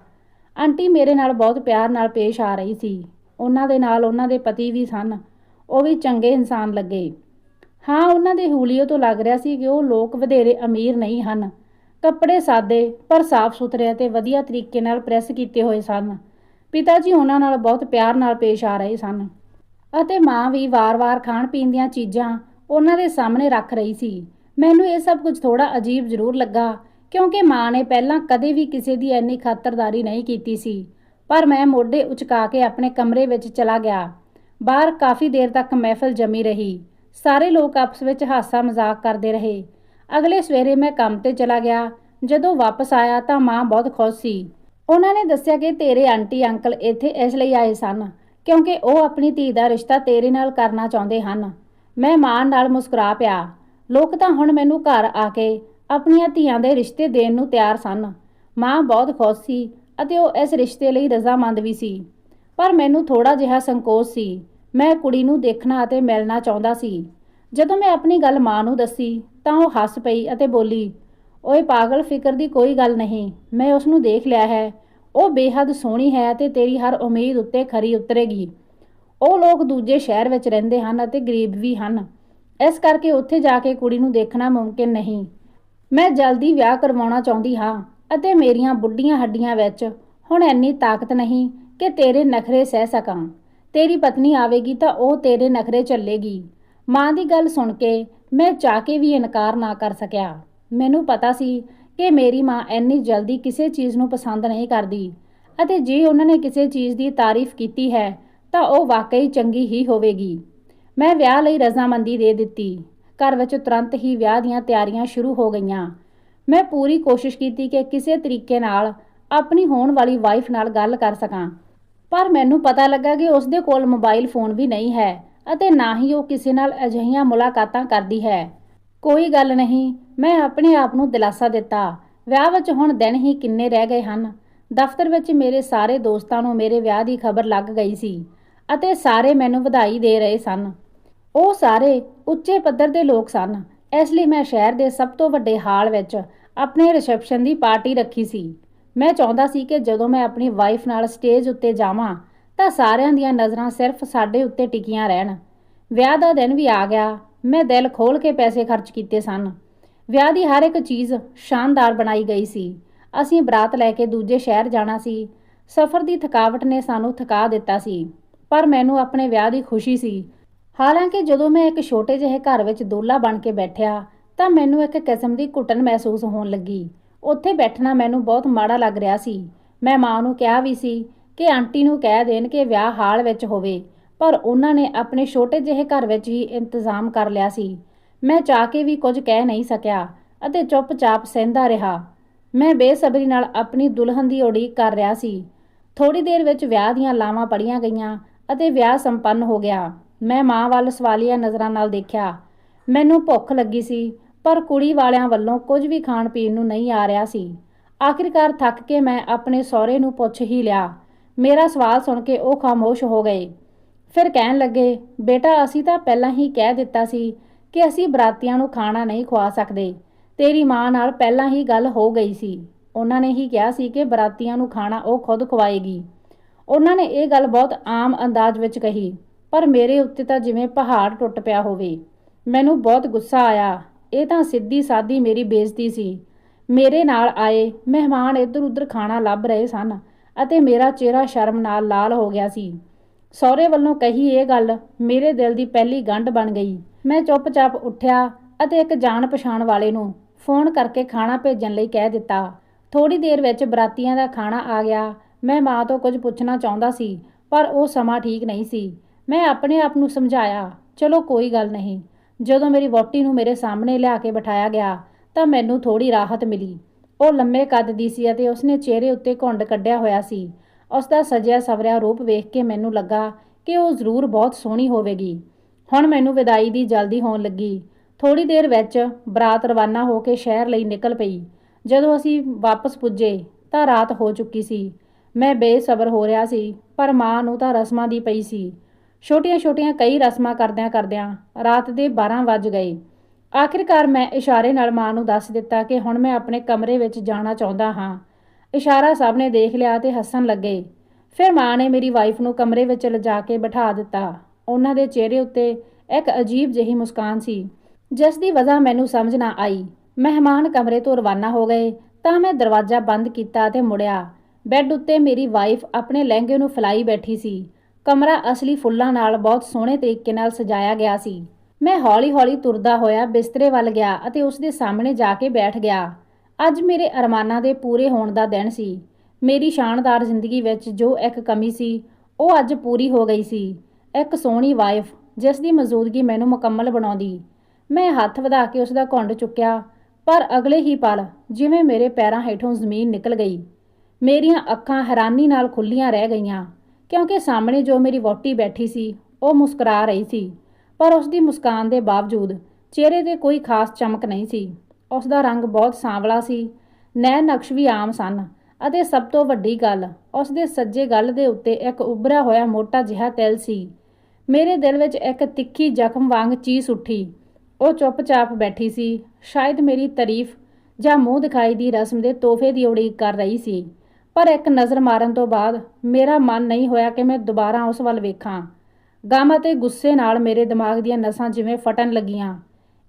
ਆਂਟੀ ਮੇਰੇ ਨਾਲ ਬਹੁਤ ਪਿਆਰ ਨਾਲ ਪੇਸ਼ ਆ ਰਹੀ ਸੀ। ਉਹਨਾਂ ਦੇ ਨਾਲ ਉਹਨਾਂ ਦੇ ਪਤੀ ਵੀ ਸਨ। ਉਹ ਵੀ ਚੰਗੇ ਇਨਸਾਨ ਲੱਗੇ। ਹਾਂ, ਉਹਨਾਂ ਦੇ ਹੂਲੀਓ ਤੋਂ ਲੱਗ ਰਿਹਾ ਸੀ ਕਿ ਉਹ ਲੋਕ ਵਧੇਰੇ ਅਮੀਰ ਨਹੀਂ ਹਨ। ਕੱਪੜੇ ਸਾਦੇ, ਪਰ ਸਾਫ਼ ਸੁਥਰੇ ਅਤੇ ਵਧੀਆ ਤਰੀਕੇ ਨਾਲ ਪ੍ਰੈਸ ਕੀਤੇ ਹੋਏ ਸਨ। ਪਿਤਾ ਜੀ ਉਹਨਾਂ ਨਾਲ ਬਹੁਤ ਪਿਆਰ ਨਾਲ ਪੇਸ਼ ਆ ਰਹੇ ਸਨ। ਅਤੇ ਮਾਂ ਵੀ ਵਾਰ-ਵਾਰ ਖਾਣ ਪੀਣ ਦੀਆਂ ਚੀਜ਼ਾਂ ਉਹਨਾਂ ਦੇ ਸਾਹਮਣੇ ਰੱਖ ਰਹੀ ਸੀ। ਮੈਨੂੰ ਇਹ ਸਭ ਕੁਝ ਥੋੜਾ ਅਜੀਬ ਜ਼ਰੂਰ ਲੱਗਾ, ਕਿਉਂਕਿ ਮਾਂ ਨੇ ਪਹਿਲਾਂ ਕਦੇ ਵੀ ਕਿਸੇ ਦੀ ਇੰਨੀ ਖਾਤਰਦਾਰੀ ਨਹੀਂ ਕੀਤੀ ਸੀ। ਪਰ ਮੈਂ ਮੋਢੇ ਉਚਕਾ ਕੇ ਆਪਣੇ ਕਮਰੇ ਵਿੱਚ ਚਲਾ ਗਿਆ। ਬਾਹਰ ਕਾਫੀ ਦੇਰ ਤੱਕ ਮਹਿਫਲ ਜਮੀ ਰਹੀ। ਸਾਰੇ ਲੋਕ ਆਪਸ ਵਿੱਚ ਹਾਸਾ ਮਜ਼ਾਕ ਕਰਦੇ ਰਹੇ। ਅਗਲੇ ਸਵੇਰੇ ਮੈਂ ਕੰਮ ਤੇ ਚਲਾ ਗਿਆ। ਜਦੋਂ ਵਾਪਸ ਆਇਆ ਤਾਂ ਮਾਂ ਬਹੁਤ ਖੁਸ਼ ਸੀ। ਉਹਨਾਂ ਨੇ ਦੱਸਿਆ ਕਿ ਤੇਰੇ ਆਂਟੀ, ਅੰਕਲ ਇੱਥੇ ਇਸ ਲਈ ਆਏ ਸਨ, ਕਿਉਂਕਿ ਉਹ ਆਪਣੀ ਧੀ ਦਾ ਰਿਸ਼ਤਾ ਤੇਰੇ ਨਾਲ ਕਰਨਾ ਚਾਹੁੰਦੇ ਹਨ। ਮੈਂ ਮਾਂ ਨਾਲ ਮੁਸਕਰਾ ਪਿਆ। ਲੋਕ ਤਾਂ ਹੁਣ ਮੈਨੂੰ ਘਰ ਆ ਕੇ ਆਪਣੀਆਂ ਧੀਆਂ ਦੇ ਰਿਸ਼ਤੇ ਦੇਣ ਨੂੰ ਤਿਆਰ ਸਨ। ਮਾਂ ਬਹੁਤ ਖੁਸ਼ ਸੀ ਅਤੇ ਉਹ ਇਸ ਰਿਸ਼ਤੇ ਲਈ ਰਜ਼ਾਮੰਦ ਵੀ ਸੀ। ਪਰ ਮੈਨੂੰ ਥੋੜਾ ਜਿਹਾ ਸੰਕੋਚ ਸੀ। ਮੈਂ ਕੁੜੀ ਨੂੰ ਦੇਖਣਾ ਅਤੇ ਮਿਲਣਾ ਚਾਹੁੰਦਾ ਸੀ। ਜਦੋਂ ਮੈਂ ਆਪਣੀ ਗੱਲ ਮਾਂ ਨੂੰ ਦੱਸੀ ਤਾਂ ਉਹ ਹੱਸ ਪਈ ਅਤੇ ਬੋਲੀ, ਓਏ ਪਾਗਲ, ਫਿਕਰ ਦੀ ਕੋਈ ਗੱਲ ਨਹੀਂ। ਮੈਂ ਉਸ ਨੂੰ ਦੇਖ ਲਿਆ ਹੈ। ਉਹ ਬੇਹੱਦ ਸੋਹਣੀ ਹੈ ਤੇ ਤੇਰੀ ਹਰ ਉਮੀਦ ਉੱਤੇ ਖਰੀ ਉਤਰੇਗੀ। ਉਹ ਲੋਕ ਦੂਜੇ ਸ਼ਹਿਰ ਵਿੱਚ ਰਹਿੰਦੇ ਹਨ ਅਤੇ ਗਰੀਬ ਵੀ ਹਨ। ਇਸ ਕਰਕੇ ਉੱਥੇ ਜਾ ਕੇ ਕੁੜੀ ਨੂੰ ਦੇਖਣਾ ਮੁਮਕਿਨ ਨਹੀਂ। ਮੈਂ ਜਲਦੀ ਵਿਆਹ ਕਰਵਾਉਣਾ ਚਾਹੁੰਦੀ ਹਾਂ ਅਤੇ ਮੇਰੀਆਂ ਬੁੱਢੀਆਂ ਹੱਡੀਆਂ ਵਿੱਚ ਹੁਣ ਇੰਨੀ ਤਾਕਤ ਨਹੀਂ ਕਿ ਤੇਰੇ ਨਖਰੇ ਸਹਿ ਸਕਾਂ। ਤੇਰੀ ਪਤਨੀ ਆਵੇਗੀ ਤਾਂ ਉਹ ਤੇਰੇ ਨਖਰੇ ਚੱਲੇਗੀ। ਮਾਂ ਦੀ ਗੱਲ ਸੁਣ ਕੇ ਮੈਂ ਚਾਹ ਕੇ ਵੀ ਇਨਕਾਰ ਨਾ ਕਰ ਸਕਿਆ। ਮੈਨੂੰ ਪਤਾ ਸੀ ਕਿ ਮੇਰੀ ਮਾਂ ਇੰਨੀ ਜਲਦੀ ਕਿਸੇ ਚੀਜ਼ ਨੂੰ ਪਸੰਦ ਨਹੀਂ ਕਰਦੀ ਅਤੇ ਜੇ ਉਹਨਾਂ ਨੇ ਕਿਸੇ ਚੀਜ਼ ਦੀ ਤਾਰੀਫ ਕੀਤੀ ਹੈ ਤਾਂ ਉਹ ਵਾਕਈ ਚੰਗੀ ਹੀ ਹੋਵੇਗੀ। ਮੈਂ ਵਿਆਹ ਲਈ ਰਜ਼ਾਮੰਦੀ ਦੇ ਦਿੱਤੀ। ਘਰ ਵਿੱਚ ਤੁਰੰਤ ਹੀ ਵਿਆਹ ਦੀਆਂ ਤਿਆਰੀਆਂ ਸ਼ੁਰੂ ਹੋ ਗਈਆਂ। ਮੈਂ ਪੂਰੀ ਕੋਸ਼ਿਸ਼ ਕੀਤੀ ਕਿ ਕਿਸੇ ਤਰੀਕੇ ਨਾਲ ਆਪਣੀ ਹੋਣ ਵਾਲੀ ਵਾਈਫ ਨਾਲ ਗੱਲ ਕਰ ਸਕਾਂ। ਪਰ ਮੈਨੂੰ ਪਤਾ ਲੱਗਾ ਕਿ ਉਸ ਦੇ ਕੋਲ ਮੋਬਾਈਲ ਫੋਨ ਵੀ ਨਹੀਂ ਹੈ ਅਤੇ ਨਾ ਹੀ ਉਹ ਕਿਸੇ ਨਾਲ ਅਜਿਹੀਆਂ ਮੁਲਾਕਾਤਾਂ ਕਰਦੀ ਹੈ। ਕੋਈ ਗੱਲ ਨਹੀਂ, ਮੈਂ ਆਪਣੇ ਆਪ ਨੂੰ ਦਿਲਾਸਾ ਦਿੱਤਾ। ਵਿਆਹ ਵਿੱਚ ਹੁਣ ਦਿਨ ਹੀ ਕਿੰਨੇ ਰਹਿ ਗਏ ਹਨ। ਦਫ਼ਤਰ ਵਿੱਚ ਮੇਰੇ ਸਾਰੇ ਦੋਸਤਾਂ ਨੂੰ ਮੇਰੇ ਵਿਆਹ ਦੀ ਖਬਰ ਲੱਗ ਗਈ ਸੀ। ਅਤੇ ਸਾਰੇ ਮੈਨੂੰ ਵਧਾਈ ਦੇ ਰਹੇ ਸਨ। ਉਹ ਸਾਰੇ ਉੱਚੇ ਪੱਧਰ ਦੇ ਲੋਕ ਸਨ। ਇਸ ਲਈ ਮੈਂ ਸ਼ਹਿਰ ਦੇ ਸਭ ਤੋਂ ਵੱਡੇ ਹਾਲ ਵਿੱਚ ਆਪਣੇ ਰਿਸੈਪਸ਼ਨ ਦੀ ਪਾਰਟੀ ਰੱਖੀ ਸੀ। ਮੈਂ ਚਾਹੁੰਦਾ ਸੀ ਕਿ ਜਦੋਂ ਮੈਂ ਆਪਣੀ ਵਾਈਫ ਨਾਲ ਸਟੇਜ ਉੱਤੇ ਜਾਵਾਂ, ਤਾਂ ਸਾਰਿਆਂ ਦੀਆਂ ਨਜ਼ਰਾਂ ਸਿਰਫ ਸਾਡੇ ਉੱਤੇ ਟਿਕੀਆਂ ਰਹਿਣ। ਵਿਆਹ ਦਾ ਦਿਨ ਵੀ ਆ ਗਿਆ। ਮੈਂ ਦਿਲ ਖੋਲ ਕੇ ਪੈਸੇ ਖਰਚ ਕੀਤੇ ਸਨ। ਵਿਆਹ ਦੀ ਹਰ ਇੱਕ ਚੀਜ਼ ਸ਼ਾਨਦਾਰ ਬਣਾਈ ਗਈ ਸੀ। ਅਸੀਂ ਬਰਾਤ ਲੈ ਕੇ ਦੂਜੇ ਸ਼ਹਿਰ ਜਾਣਾ ਸੀ। ਸਫ਼ਰ ਦੀ ਥਕਾਵਟ ਨੇ ਸਾਨੂੰ ਥਕਾ ਦਿੱਤਾ ਸੀ। ਪਰ ਮੈਨੂੰ ਆਪਣੇ ਵਿਆਹ ਦੀ ਖੁਸ਼ੀ ਸੀ। ਹਾਲਾਂਕਿ ਜਦੋਂ ਮੈਂ ਇੱਕ ਛੋਟੇ ਜਿਹੇ ਘਰ ਵਿੱਚ ਦੋਲਾ ਬਣ ਕੇ ਬੈਠਿਆ, ਤਾਂ ਮੈਨੂੰ ਇੱਕ ਕਿਸਮ ਦੀ ਘੁੱਟਣ ਮਹਿਸੂਸ ਹੋਣ ਲੱਗੀ। ਉੱਥੇ ਬੈਠਣਾ ਮੈਨੂੰ ਬਹੁਤ ਮਾੜਾ ਲੱਗ ਰਿਹਾ ਸੀ। ਮੈਂ ਮਾਂ ਨੂੰ ਕਿਹਾ ਵੀ ਸੀ ਕਿ ਆਂਟੀ ਨੂੰ ਕਹਿ ਦੇਣ ਕਿ ਵਿਆਹ ਹਾਲ ਵਿੱਚ ਹੋਵੇ, ਪਰ ਉਹਨਾਂ ਨੇ ਆਪਣੇ ਛੋਟੇ ਜਿਹੇ ਘਰ ਵਿੱਚ ਹੀ ਇੰਤਜ਼ਾਮ ਕਰ ਲਿਆ ਸੀ। ਮੈਂ ਚਾਹ ਕੇ ਵੀ ਕੁਝ ਕਹਿ ਨਹੀਂ ਸਕਿਆ ਅਤੇ ਚੁੱਪਚਾਪ ਸਹਿੰਦਾ ਰਿਹਾ। ਮੈਂ ਬੇਸਬਰੀ ਨਾਲ ਆਪਣੀ ਦੁਲਹਨ ਦੀ ਉਡੀਕ ਕਰ ਰਿਹਾ ਸੀ। ਥੋੜੀ ਦੇਰ ਵਿੱਚ ਵਿਆਹ ਦੀਆਂ ਲਾਵਾਂ ਪੜੀਆਂ ਗਈਆਂ ਅਤੇ ਵਿਆਹ ਸੰਪੰਨ ਹੋ ਗਿਆ। ਮੈਂ ਮਾਂ ਵੱਲ ਸਵਾਲੀਆ ਨਜ਼ਰਾਂ ਨਾਲ ਦੇਖਿਆ। ਮੈਨੂੰ ਭੁੱਖ ਲੱਗੀ ਸੀ, ਪਰ ਕੁੜੀ ਵਾਲਿਆਂ ਵੱਲੋਂ ਕੁਝ ਵੀ ਖਾਣ ਪੀਣ ਨੂੰ ਨਹੀਂ ਆ ਰਿਹਾ ਸੀ। ਆਖਿਰਕਾਰ ਥੱਕ ਕੇ ਮੈਂ ਆਪਣੇ ਸਹੁਰੇ ਨੂੰ ਪੁੱਛ ਹੀ ਲਿਆ। ਮੇਰਾ ਸਵਾਲ ਸੁਣ ਕੇ ਉਹ ਖਾਮੋਸ਼ ਹੋ ਗਏ। ਫਿਰ ਕਹਿਣ ਲੱਗੇ, ਬੇਟਾ, ਅਸੀਂ ਤਾਂ ਪਹਿਲਾਂ ਹੀ ਕਹਿ ਦਿੱਤਾ ਸੀ ਕਿ ਅਸੀਂ ਬਰਾਤੀਆਂ ਨੂੰ ਖਾਣਾ ਨਹੀਂ ਖਵਾ ਸਕਦੇ। ਤੇਰੀ ਮਾਂ ਨਾਲ ਪਹਿਲਾਂ ਹੀ ਗੱਲ ਹੋ ਗਈ ਸੀ। ਉਹਨਾਂ ਨੇ ਹੀ ਕਿਹਾ ਸੀ ਕਿ ਬਰਾਤੀਆਂ ਨੂੰ ਖਾਣਾ ਉਹ ਖੁਦ ਖਵਾਏਗੀ। ਉਹਨਾਂ ਨੇ ਇਹ ਗੱਲ ਬਹੁਤ ਆਮ ਅੰਦਾਜ਼ ਵਿੱਚ ਕਹੀ, ਪਰ ਮੇਰੇ ਉੱਤੇ ਤਾਂ ਜਿਵੇਂ ਪਹਾੜ ਟੁੱਟ ਪਿਆ ਹੋਵੇ, ਮੈਨੂੰ ਬਹੁਤ ਗੁੱਸਾ ਆਇਆ। ਇਹ ਤਾਂ ਸਿੱਧੀ ਸਾਦੀ ਮੇਰੀ ਬੇਇੱਜ਼ਤੀ ਸੀ। ਮੇਰੇ ਨਾਲ ਆਏ ਮਹਿਮਾਨ ਇੱਧਰ ਉੱਧਰ ਖਾਣਾ ਲੱਭ ਰਹੇ ਸਨ ਅਤੇ ਮੇਰਾ ਚਿਹਰਾ ਸ਼ਰਮ ਨਾਲ ਲਾਲ ਹੋ ਗਿਆ ਸੀ। ਸਹੁਰੇ ਵੱਲੋਂ ਕਹੀ ਇਹ ਗੱਲ ਮੇਰੇ ਦਿਲ ਦੀ ਪਹਿਲੀ ਗੰਢ ਬਣ ਗਈ। ਮੈਂ ਚੁੱਪਚਾਪ ਉੱਠਿਆ ਅਤੇ ਇੱਕ ਜਾਣ ਪਛਾਣ ਵਾਲੇ ਨੂੰ ਫੋਨ ਕਰਕੇ ਖਾਣਾ ਭੇਜਣ ਲਈ ਕਹਿ ਦਿੱਤਾ। ਥੋੜੀ ਦੇਰ ਵਿੱਚ ਬਰਾਤੀਆਂ ਦਾ ਖਾਣਾ ਆ ਗਿਆ ਮੈਂ ਮਾਂ ਤੋਂ ਕੁਝ ਪੁੱਛਣਾ ਚਾਹੁੰਦਾ ਸੀ, ਪਰ ਉਹ ਸਮਾਂ ਠੀਕ ਨਹੀਂ ਸੀ। ਮੈਂ ਆਪਣੇ ਆਪ ਨੂੰ ਸਮਝਾਇਆ, ਚਲੋ ਕੋਈ ਗੱਲ ਨਹੀਂ। ਜਦੋਂ ਮੇਰੀ ਵੋਟੀ ਨੂੰ ਮੇਰੇ ਸਾਹਮਣੇ ਲਿਆ ਕੇ ਬਿਠਾਇਆ ਗਿਆ, ਤਾਂ ਮੈਨੂੰ ਥੋੜੀ ਰਾਹਤ ਮਿਲੀ। ਉਹ ਲੰਮੇ ਕੱਦ ਦੀ ਸੀ ਅਤੇ ਉਸਨੇ ਚਿਹਰੇ ਉੱਤੇ ਘੁੰਡ ਕੱਢਿਆ ਹੋਇਆ ਸੀ। ਉਸ ਦਾ ਸਜਿਆ ਸਵਰਿਆ ਰੂਪ ਵੇਖ ਕੇ ਮੈਨੂੰ ਲੱਗਾ ਕਿ ਉਹ ਜ਼ਰੂਰ ਬਹੁਤ ਸੋਹਣੀ ਹੋਵੇਗੀ। ਹੁਣ ਮੈਨੂੰ ਵਿਦਾਈ ਦੀ ਜਲਦੀ ਹੋਣ ਲੱਗੀ। ਥੋੜੀ ਦੇਰ ਵਿੱਚ ਬਰਾਤ ਰਵਾਨਾ ਹੋ ਕੇ ਸ਼ਹਿਰ ਲਈ ਨਿਕਲ ਪਈ। ਜਦੋਂ ਅਸੀਂ ਵਾਪਸ ਪੁੱਜੇ, ਤਾਂ ਰਾਤ ਹੋ ਚੁੱਕੀ ਸੀ। ਮੈਂ ਬੇਸਬਰ ਹੋ ਰਿਹਾ ਸੀ, ਪਰ ਮਾਂ ਨੂੰ ਤਾਂ ਰਸਮਾਂ ਦੀ ਪਈ ਸੀ। ਛੋਟੀਆਂ-ਛੋਟੀਆਂ ਕਈ ਰਸਮਾਂ ਕਰਦਿਆਂ ਕਰਦਿਆਂ ਰਾਤ ਦੇ 12 ਵੱਜ ਗਏ। ਆਖਿਰਕਾਰ ਮੈਂ ਇਸ਼ਾਰੇ ਨਾਲ ਮਾਂ ਨੂੰ ਦੱਸ ਦਿੱਤਾ ਕਿ ਹੁਣ ਮੈਂ ਆਪਣੇ ਕਮਰੇ ਵਿੱਚ ਜਾਣਾ ਚਾਹੁੰਦਾ ਹਾਂ। ਇਸ਼ਾਰਾ ਸਭ ਨੇ ਦੇਖ ਲਿਆ ਤੇ ਹੱਸਣ ਲੱਗੇ। ਫਿਰ ਮਾਂ ਨੇ ਮੇਰੀ ਵਾਈਫ ਨੂੰ ਕਮਰੇ ਵਿੱਚ ਲਿਜਾ ਕੇ ਬਿਠਾ ਦਿੱਤਾ। ਉਹਨਾਂ ਦੇ ਚਿਹਰੇ ਉੱਤੇ ਇੱਕ ਅਜੀਬ ਜਿਹੀ ਮੁਸਕਾਨ ਸੀ, ਜਿਸ ਦੀ ਵਜ੍ਹਾ ਮੈਨੂੰ ਸਮਝ ਨਾ ਆਈ। ਮਹਿਮਾਨ ਕਮਰੇ ਤੋਂ ਰਵਾਨਾ ਹੋ ਗਏ, ਤਾਂ ਮੈਂ ਦਰਵਾਜ਼ਾ ਬੰਦ ਕੀਤਾ ਤੇ ਮੁੜਿਆ। ਬੈੱਡ ਉੱਤੇ ਮੇਰੀ ਵਾਈਫ ਆਪਣੇ ਲਹਿੰਗੇ ਨੂੰ ਫਲਾਈ ਬੈਠੀ ਸੀ। ਕਮਰਾ ਅਸਲੀ ਫੁੱਲਾਂ ਨਾਲ ਬਹੁਤ ਸੋਹਣੇ ਤਰੀਕੇ ਨਾਲ ਸਜਾਇਆ ਗਿਆ ਸੀ। ਮੈਂ ਹੌਲੀ-ਹੌਲੀ ਤੁਰਦਾ ਹੋਇਆ ਬਿਸਤਰੇ ਵੱਲ ਗਿਆ ਅਤੇ ਉਸ ਦੇ ਸਾਹਮਣੇ ਜਾ ਕੇ ਬੈਠ ਗਿਆ। ਅੱਜ ਮੇਰੇ ਅਰਮਾਨਾਂ ਦੇ ਪੂਰੇ ਹੋਣ ਦਾ ਦਿਨ ਸੀ। ਮੇਰੀ ਸ਼ਾਨਦਾਰ ਜ਼ਿੰਦਗੀ ਵਿੱਚ ਜੋ ਇੱਕ ਕਮੀ ਸੀ, ਉਹ ਅੱਜ ਪੂਰੀ ਹੋ ਗਈ ਸੀ। ਇੱਕ ਸੋਹਣੀ ਵਾਈਫ, ਜਿਸ ਦੀ ਮੌਜੂਦਗੀ ਮੈਨੂੰ ਮੁਕੰਮਲ ਬਣਾਉਂਦੀ। ਮੈਂ ਹੱਥ ਵਧਾ ਕੇ ਉਸ ਦਾ ਘੁੰਡ ਚੁੱਕਿਆ, ਪਰ ਅਗਲੇ ਹੀ ਪਲ ਜਿਵੇਂ ਮੇਰੇ ਪੈਰਾਂ ਹੇਠੋਂ ਜ਼ਮੀਨ ਨਿਕਲ ਗਈ। ਮੇਰੀਆਂ ਅੱਖਾਂ ਹੈਰਾਨੀ ਨਾਲ ਖੁੱਲੀਆਂ ਰਹਿ ਗਈਆਂ, ਕਿਉਂਕਿ ਸਾਹਮਣੇ ਜੋ ਮੇਰੀ ਵੋਟੀ ਬੈਠੀ ਸੀ, ਉਹ ਮੁਸਕਰਾ ਰਹੀ ਸੀ, ਪਰ ਉਸ ਦੀ ਮੁਸਕਾਨ ਦੇ ਬਾਵਜੂਦ ਚਿਹਰੇ ਤੇ ਕੋਈ ਖਾਸ ਚਮਕ ਨਹੀਂ ਸੀ। ਉਸ ਦਾ ਰੰਗ ਬਹੁਤ ਸਾਂਵਲਾ ਸੀ, ਨੈਣ ਨਕਸ਼ ਵੀ ਆਮ ਸਨ, ਅਤੇ ਸਭ ਤੋਂ ਵੱਡੀ ਗੱਲ ਉਸ ਦੇ ਸੱਜੇ ਗੱਲ ਦੇ ਉੱਤੇ ਇੱਕ ਉੱਭਰਿਆ ਹੋਇਆ ਮੋਟਾ ਜਿਹਾ ਤਿਲ ਸੀ। ਮੇਰੇ ਦਿਲ ਵਿੱਚ ਇੱਕ ਤਿੱਖੀ ਜ਼ਖਮ ਵਾਂਗ ਚੀਸ ਉੱਠੀ। ਉਹ ਚੁੱਪਚਾਪ ਬੈਠੀ ਸੀ, ਸ਼ਾਇਦ ਮੇਰੀ ਤਾਰੀਫ ਜਾਂ ਮੂੰਹ ਦਿਖਾਈ ਦੀ ਰਸਮ ਦੇ ਤੋਹਫੇ ਦੀ ਉਡੀਕ ਕਰ ਰਹੀ ਸੀ। ਪਰ ਇੱਕ ਨਜ਼ਰ ਮਾਰਨ ਤੋਂ ਬਾਅਦ ਮੇਰਾ ਮਨ ਨਹੀਂ ਹੋਇਆ ਕਿ ਮੈਂ ਦੁਬਾਰਾ ਉਸ ਵੱਲ ਵੇਖਾਂ। ਗਮ ਅਤੇ ਗੁੱਸੇ ਨਾਲ ਮੇਰੇ ਦਿਮਾਗ ਦੀਆਂ ਨਸਾਂ ਜਿਵੇਂ ਫਟਣ ਲੱਗੀਆਂ।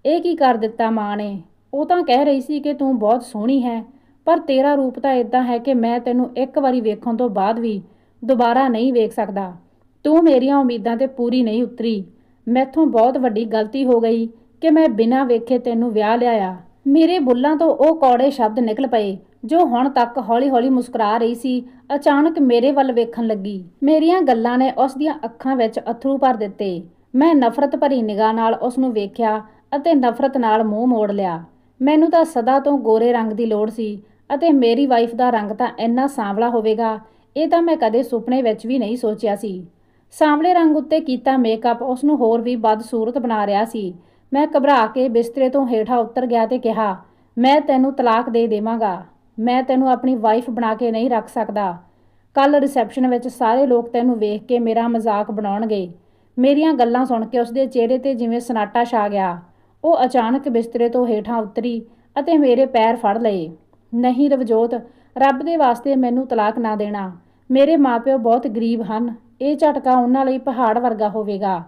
ਇਹ ਕੀ ਕਰ ਦਿੱਤਾ ਮਾਂ ਨੇ? ਉਹ ਤਾਂ ਕਹਿ ਰਹੀ ਸੀ ਕਿ ਤੂੰ ਬਹੁਤ ਸੋਹਣੀ ਹੈ, ਪਰ ਤੇਰਾ ਰੂਪ ਤਾਂ ਇਦਾਂ ਹੈ ਕਿ ਮੈਂ ਤੈਨੂੰ ਇੱਕ ਵਾਰੀ ਵੇਖਣ ਤੋਂ ਬਾਅਦ ਵੀ ਦੁਬਾਰਾ ਨਹੀਂ ਵੇਖ ਸਕਦਾ। ਤੂੰ ਮੇਰੀਆਂ ਉਮੀਦਾਂ ਤੇ ਪੂਰੀ ਨਹੀਂ ਉਤਰੀ। ਮੈਥੋਂ ਬਹੁਤ ਵੱਡੀ ਗਲਤੀ ਹੋ ਗਈ ਕਿ ਮੈਂ ਬਿਨਾਂ ਵੇਖੇ ਤੈਨੂੰ ਵਿਆਹ ਲਿਆਇਆ। ਮੇਰੇ ਬੁੱਲਾਂ ਤੋਂ ਉਹ ਕੌੜੇ ਸ਼ਬਦ ਨਿਕਲ ਪਏ। ਜੋ ਹੁਣ ਤੱਕ ਹੌਲੀ-ਹੌਲੀ ਮੁਸਕਰਾ ਰਹੀ ਸੀ, ਅਚਾਨਕ ਮੇਰੇ ਵੱਲ ਵੇਖਣ ਲੱਗੀ। ਮੇਰੀਆਂ ਗੱਲਾਂ ਨੇ ਉਸ ਦੀਆਂ ਅੱਖਾਂ ਵਿੱਚ ਅਥਰੂ ਭਰ ਦਿੱਤੇ। ਮੈਂ ਨਫ਼ਰਤ ਭਰੀ ਨਿਗਾਹ ਨਾਲ ਉਸ ਨੂੰ ਵੇਖਿਆ ਅਤੇ ਨਫ਼ਰਤ ਨਾਲ ਮੂੰਹ ਮੋੜ ਲਿਆ। ਮੈਨੂੰ ਤਾਂ ਸਦਾ ਤੋਂ ਗੋਰੇ ਰੰਗ ਦੀ ਲੋੜ ਸੀ ਅਤੇ ਮੇਰੀ ਵਾਈਫ ਦਾ ਰੰਗ ਤਾਂ ਇੰਨਾ ਸਾਂਵਲਾ ਹੋਵੇਗਾ, ਇਹ ਤਾਂ ਮੈਂ ਕਦੇ ਸੁਪਨੇ ਵਿੱਚ ਵੀ ਨਹੀਂ ਸੋਚਿਆ ਸੀ। ਸਾਂਵਲੇ ਰੰਗ ਉੱਤੇ ਕੀਤਾ ਮੇਕਅਪ ਉਸ ਨੂੰ ਹੋਰ ਵੀ ਬਦਸੂਰਤ ਬਣਾ ਰਿਹਾ ਸੀ। ਮੈਂ ਘਬਰਾ ਕੇ ਬਿਸਤਰੇ ਤੋਂ ਹੇਠਾਂ ਉਤਰ ਗਿਆ ਤੇ ਕਿਹਾ, ਮੈਂ ਤੈਨੂੰ ਤਲਾਕ ਦੇ ਦੇਵਾਂਗਾ। ਮੈਂ ਤੈਨੂੰ ਆਪਣੀ ਵਾਈਫ ਬਣਾ ਕੇ ਨਹੀਂ ਰੱਖ ਸਕਦਾ। ਕੱਲ ਰਿਸੈਪਸ਼ਨ ਵਿੱਚ ਸਾਰੇ ਲੋਕ ਤੈਨੂੰ ਵੇਖ ਕੇ ਮੇਰਾ ਮਜ਼ਾਕ ਬਣਾਉਣਗੇ। ਮੇਰੀਆਂ ਗੱਲਾਂ ਸੁਣ ਕੇ ਉਸਦੇ ਚਿਹਰੇ ਤੇ ਜਿਵੇਂ ਸਨਾਟਾ ਛਾ ਗਿਆ। ਉਹ ਅਚਾਨਕ ਬਿਸਤਰੇ ਤੋਂ ਹੇਠਾਂ ਉਤਰੀ ਅਤੇ ਮੇਰੇ ਪੈਰ ਫੜ ਲਏ। ਨਹੀਂ ਰਵਜੋਤ, ਰੱਬ ਦੇ ਵਾਸਤੇ ਮੈਨੂੰ ਤਲਾਕ ਨਾ ਦੇਣਾ। ਮੇਰੇ ਮਾਪਿਓ ਬਹੁਤ ਗਰੀਬ ਹਨ। ਇਹ ਝਟਕਾ ਉਹਨਾਂ ਲਈ ਪਹਾੜ ਵਰਗਾ ਹੋਵੇਗਾ।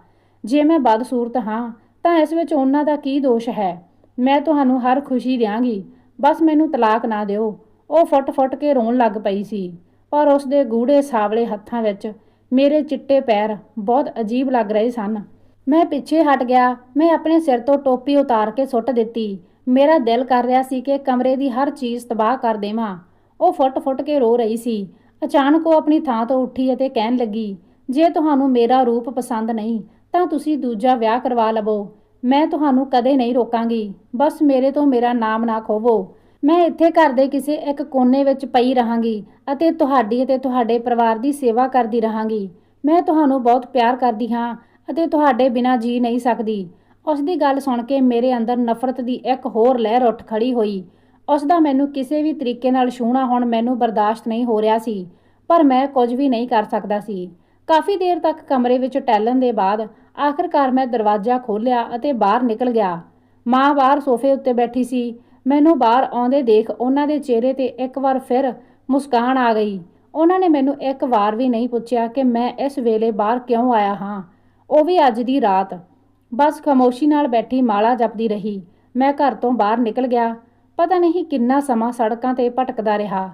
ਜੇ ਮੈਂ ਬਦਸੂਰਤ ਹਾਂ, ਤਾਂ ਇਸ ਵਿੱਚ ਉਹਨਾਂ ਦਾ ਕੀ ਦੋਸ਼ ਹੈ? ਮੈਂ ਤੁਹਾਨੂੰ ਹਰ ਖੁਸ਼ੀ ਦਿਆਂਗੀ। ਬਸ ਮੈਨੂੰ ਤਲਾਕ ਨਾ ਦਿਓ। ਉਹ ਫੁੱਟ-ਫੁੱਟ ਕੇ ਰੋਣ ਲੱਗ ਪਈ ਸੀ, ਪਰ ਉਸ ਦੇ ਗੂੜੇ ਸਾਵਲੇ ਹੱਥਾਂ ਵਿੱਚ ਮੇਰੇ ਚਿੱਟੇ ਪੈਰ ਬਹੁਤ ਅਜੀਬ ਲੱਗ ਰਹੇ ਸਨ। ਮੈਂ ਪਿੱਛੇ ਹਟ ਗਿਆ, ਮੈਂ ਆਪਣੇ ਸਿਰ ਤੋਂ ਟੋਪੀ ਉਤਾਰ ਕੇ ਸੁੱਟ ਦਿੱਤੀ। ਮੇਰਾ ਦਿਲ ਕਰ ਰਿਹਾ ਸੀ ਕਿ ਕਮਰੇ ਦੀ ਹਰ ਚੀਜ਼ ਤਬਾਹ ਕਰ ਦੇਵਾਂ। ਉਹ ਫੁੱਟ-ਫੁੱਟ ਕੇ ਰੋ ਰਹੀ ਸੀ। ਅਚਾਨਕ ਉਹ ਆਪਣੀ ਥਾਂ ਤੋਂ ਉੱਠੀ ਅਤੇ ਕਹਿਣ ਲੱਗੀ, ਜੇ ਤੁਹਾਨੂੰ ਮੇਰਾ ਰੂਪ ਪਸੰਦ ਨਹੀਂ, ਤਾਂ ਤੁਸੀਂ ਦੂਜਾ ਵਿਆਹ ਕਰਵਾ ਲਵੋ। ਮੈਂ ਤੁਹਾਨੂੰ ਕਦੇ ਨਹੀਂ ਰੋਕਾਂਗੀ। ਬਸ ਮੇਰੇ ਤੋਂ ਮੇਰਾ ਨਾਮ ਨਾ ਖੋਵੋ। ਮੈਂ ਇੱਥੇ ਘਰ ਦੇ ਕਿਸੇ ਇੱਕ ਕੋਨੇ ਵਿੱਚ ਪਈ ਰਹਾਂਗੀ ਅਤੇ ਤੁਹਾਡੀ ਅਤੇ ਤੁਹਾਡੇ ਪਰਿਵਾਰ ਦੀ ਸੇਵਾ ਕਰਦੀ ਰਹਾਂਗੀ। ਮੈਂ ਤੁਹਾਨੂੰ ਬਹੁਤ ਪਿਆਰ ਕਰਦੀ ਹਾਂ ਅਤੇ ਤੁਹਾਡੇ ਬਿਨਾਂ ਜੀ ਨਹੀਂ ਸਕਦੀ। ਉਸ ਦੀ ਗੱਲ ਸੁਣ ਕੇ ਮੇਰੇ ਅੰਦਰ ਨਫ਼ਰਤ ਦੀ ਇੱਕ ਹੋਰ ਲਹਿਰ ਉੱਠ ਖੜੀ ਹੋਈ। ਉਸ ਦਾ ਮੈਨੂੰ ਕਿਸੇ ਵੀ ਤਰੀਕੇ ਨਾਲ ਛੂਹਣਾ ਹੁਣ ਮੈਨੂੰ ਬਰਦਾਸ਼ਤ ਨਹੀਂ ਹੋ ਰਿਹਾ ਸੀ, ਪਰ ਮੈਂ ਕੁਝ ਵੀ ਨਹੀਂ ਕਰ ਸਕਦਾ ਸੀ। ਕਾਫੀ ਦੇਰ ਤੱਕ ਕਮਰੇ ਵਿੱਚ ਟਹਿਲਣ ਦੇ ਬਾਅਦ ਆਖਰਕਾਰ ਮੈਂ ਦਰਵਾਜ਼ਾ ਖੋਲ੍ਹਿਆ ਅਤੇ ਬਾਹਰ ਨਿਕਲ ਗਿਆ। ਮਾਂ ਬਾਹਰ ਸੋਫੇ ਉੱਤੇ ਬੈਠੀ ਸੀ। ਮੈਨੂੰ ਬਾਹਰ ਆਉਂਦੇ ਦੇਖ ਉਹਨਾਂ ਦੇ ਚਿਹਰੇ ਤੇ ਇੱਕ ਵਾਰ ਫਿਰ ਮੁਸਕਾਨ ਆ ਗਈ। ਉਹਨਾਂ ਨੇ ਮੈਨੂੰ ਇੱਕ ਵਾਰ ਵੀ ਨਹੀਂ ਪੁੱਛਿਆ ਕਿ ਮੈਂ ਇਸ ਵੇਲੇ ਬਾਹਰ ਕਿਉਂ ਆਇਆ ਹਾਂ। ਉਹ ਵੀ ਅੱਜ ਦੀ ਰਾਤ। ਬਸ ਖਾਮੋਸ਼ੀ ਨਾਲ ਬੈਠੀ ਮਾਲਾ ਜਪਦੀ ਰਹੀ। ਮੈਂ ਘਰ ਤੋਂ ਬਾਹਰ ਨਿਕਲ ਗਿਆ। ਪਤਾ ਨਹੀਂ ਕਿੰਨਾ ਸਮਾਂ ਸੜਕਾਂ ਤੇ ਭਟਕਦਾ ਰਿਹਾ।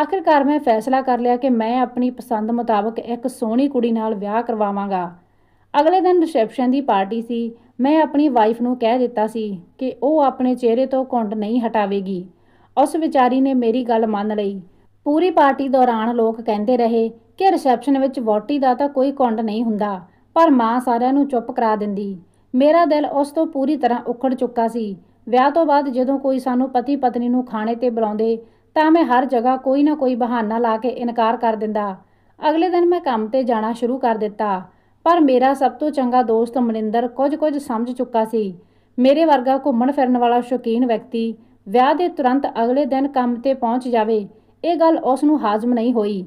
ਆਖਿਰਕਾਰ ਮੈਂ ਫੈਸਲਾ ਕਰ ਲਿਆ ਕਿ ਮੈਂ ਆਪਣੀ ਪਸੰਦ ਮੁਤਾਬਕ ਇੱਕ ਸੋਹਣੀ ਕੁੜੀ ਨਾਲ ਵਿਆਹ ਕਰਵਾਵਾਂਗਾ। ਅਗਲੇ ਦਿਨ ਰਿਸੈਪਸ਼ਨ ਦੀ ਪਾਰਟੀ ਸੀ। ਮੈਂ ਆਪਣੀ ਵਾਈਫ ਨੂੰ ਕਹਿ ਦਿੱਤਾ ਸੀ ਕਿ ਉਹ ਆਪਣੇ ਚਿਹਰੇ ਤੋਂ ਘੁੰਡ ਨਹੀਂ ਹਟਾਵੇਗੀ। ਉਸ ਵਿਚਾਰੀ ਨੇ ਮੇਰੀ ਗੱਲ ਮੰਨ ਲਈ। ਪੂਰੀ ਪਾਰਟੀ ਦੌਰਾਨ ਲੋਕ ਕਹਿੰਦੇ ਰਹੇ ਕਿ ਰਿਸੈਪਸ਼ਨ ਵਿੱਚ ਵੋਟੀ ਦਾ ਤਾਂ ਕੋਈ ਘੁੰਡ ਨਹੀਂ ਹੁੰਦਾ, ਪਰ ਮਾਂ ਸਾਰਿਆਂ ਨੂੰ ਚੁੱਪ ਕਰਾ ਦਿੰਦੀ। ਮੇਰਾ ਦਿਲ ਉਸ ਤੋਂ ਪੂਰੀ ਤਰ੍ਹਾਂ ਉਖੜ ਚੁੱਕਾ ਸੀ। ਵਿਆਹ ਤੋਂ ਬਾਅਦ ਜਦੋਂ ਕੋਈ ਸਾਨੂੰ ਪਤੀ ਪਤਨੀ ਨੂੰ ਖਾਣੇ ਤੇ ਬੁਲਾਉਂਦੇ, ਤਾਂ ਮੈਂ ਹਰ ਜਗ੍ਹਾ ਕੋਈ ਨਾ ਕੋਈ ਬਹਾਨਾ ਲਾ ਕੇ ਇਨਕਾਰ ਕਰ ਦਿੰਦਾ। ਅਗਲੇ ਦਿਨ ਮੈਂ ਕੰਮ ਤੇ ਜਾਣਾ ਸ਼ੁਰੂ ਕਰ ਦਿੱਤਾ। ਪਰ ਮੇਰਾ ਸਭ ਤੋਂ ਚੰਗਾ ਦੋਸਤ ਮਨਿੰਦਰ ਕੁਝ ਕੁਝ ਸਮਝ ਚੁੱਕਾ ਸੀ। ਮੇਰੇ ਵਰਗਾ ਘੁੰਮਣ ਫਿਰਨ ਵਾਲਾ ਸ਼ੌਕੀਨ ਵਿਅਕਤੀ ਵਿਆਹ ਦੇ ਤੁਰੰਤ ਅਗਲੇ ਦਿਨ ਕੰਮ ਤੇ ਪਹੁੰਚ ਜਾਵੇ, ਇਹ ਗੱਲ ਉਸ ਨੂੰ ਹਾਜ਼ਮ ਨਹੀਂ ਹੋਈ।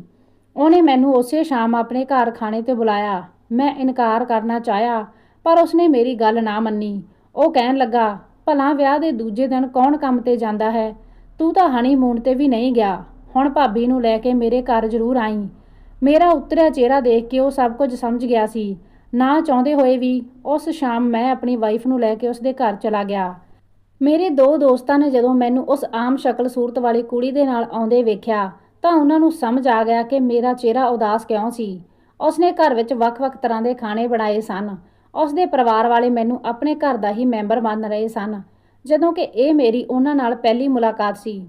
ਉਹਨੇ ਮੈਨੂੰ ਉਸੇ ਸ਼ਾਮ ਆਪਣੇ ਘਰ ਖਾਣੇ ਤੇ ਬੁਲਾਇਆ। ਮੈਂ ਇਨਕਾਰ ਕਰਨਾ ਚਾਹਿਆ, ਪਰ ਉਸਨੇ ਮੇਰੀ ਗੱਲ ਨਾ ਮੰਨੀ। ਉਹ ਕਹਿਣ ਲੱਗਾ, ਭਲਾ ਵਿਆਹ ਦੇ ਦੂਜੇ ਦਿਨ ਕੌਣ ਕੰਮ ਤੇ ਜਾਂਦਾ ਹੈ? ਤੂੰ ਤਾਂ ਹਨੀਮੂਨ ਤੇ ਵੀ ਨਹੀਂ ਗਿਆ। ਹੁਣ ਭਾਬੀ ਨੂੰ ਲੈ ਕੇ ਮੇਰੇ ਘਰ ਜ਼ਰੂਰ ਆਈ। ਮੇਰਾ ਉਤਰਿਆ ਚਿਹਰਾ ਦੇਖ ਕੇ ਉਹ ਸਭ ਕੁਝ ਸਮਝ ਗਿਆ ਸੀ। ਨਾ ਚਾਹੁੰਦੇ ਹੋਏ ਵੀ ਉਸ ਸ਼ਾਮ ਮੈਂ ਆਪਣੀ ਵਾਈਫ ਨੂੰ ਲੈ ਕੇ ਉਸਦੇ ਘਰ ਚਲਾ ਗਿਆ। ਮੇਰੇ ਦੋ ਦੋਸਤਾਂ ਨੇ ਜਦੋਂ ਮੈਨੂੰ ਉਸ ਆਮ ਸ਼ਕਲ ਸੂਰਤ ਵਾਲੀ ਕੁੜੀ ਦੇ ਨਾਲ ਆਉਂਦੇ ਵੇਖਿਆ, ਤਾਂ ਉਹਨਾਂ ਨੂੰ ਸਮਝ ਆ ਗਿਆ ਕਿ ਮੇਰਾ ਚਿਹਰਾ ਉਦਾਸ ਕਿਉਂ ਸੀ। ਉਸਨੇ ਘਰ ਵਿੱਚ ਵੱਖ-ਵੱਖ ਤਰ੍ਹਾਂ ਦੇ ਖਾਣੇ ਬਣਾਏ ਸਨ। ਉਸਦੇ ਪਰਿਵਾਰ ਵਾਲੇ ਮੈਨੂੰ ਆਪਣੇ ਘਰ ਦਾ ਹੀ ਮੈਂਬਰ ਮੰਨ ਰਹੇ ਸਨ, ਜਦੋਂ ਕਿ ਇਹ ਮੇਰੀ ਉਹਨਾਂ ਨਾਲ ਪਹਿਲੀ ਮੁਲਾਕਾਤ ਸੀ।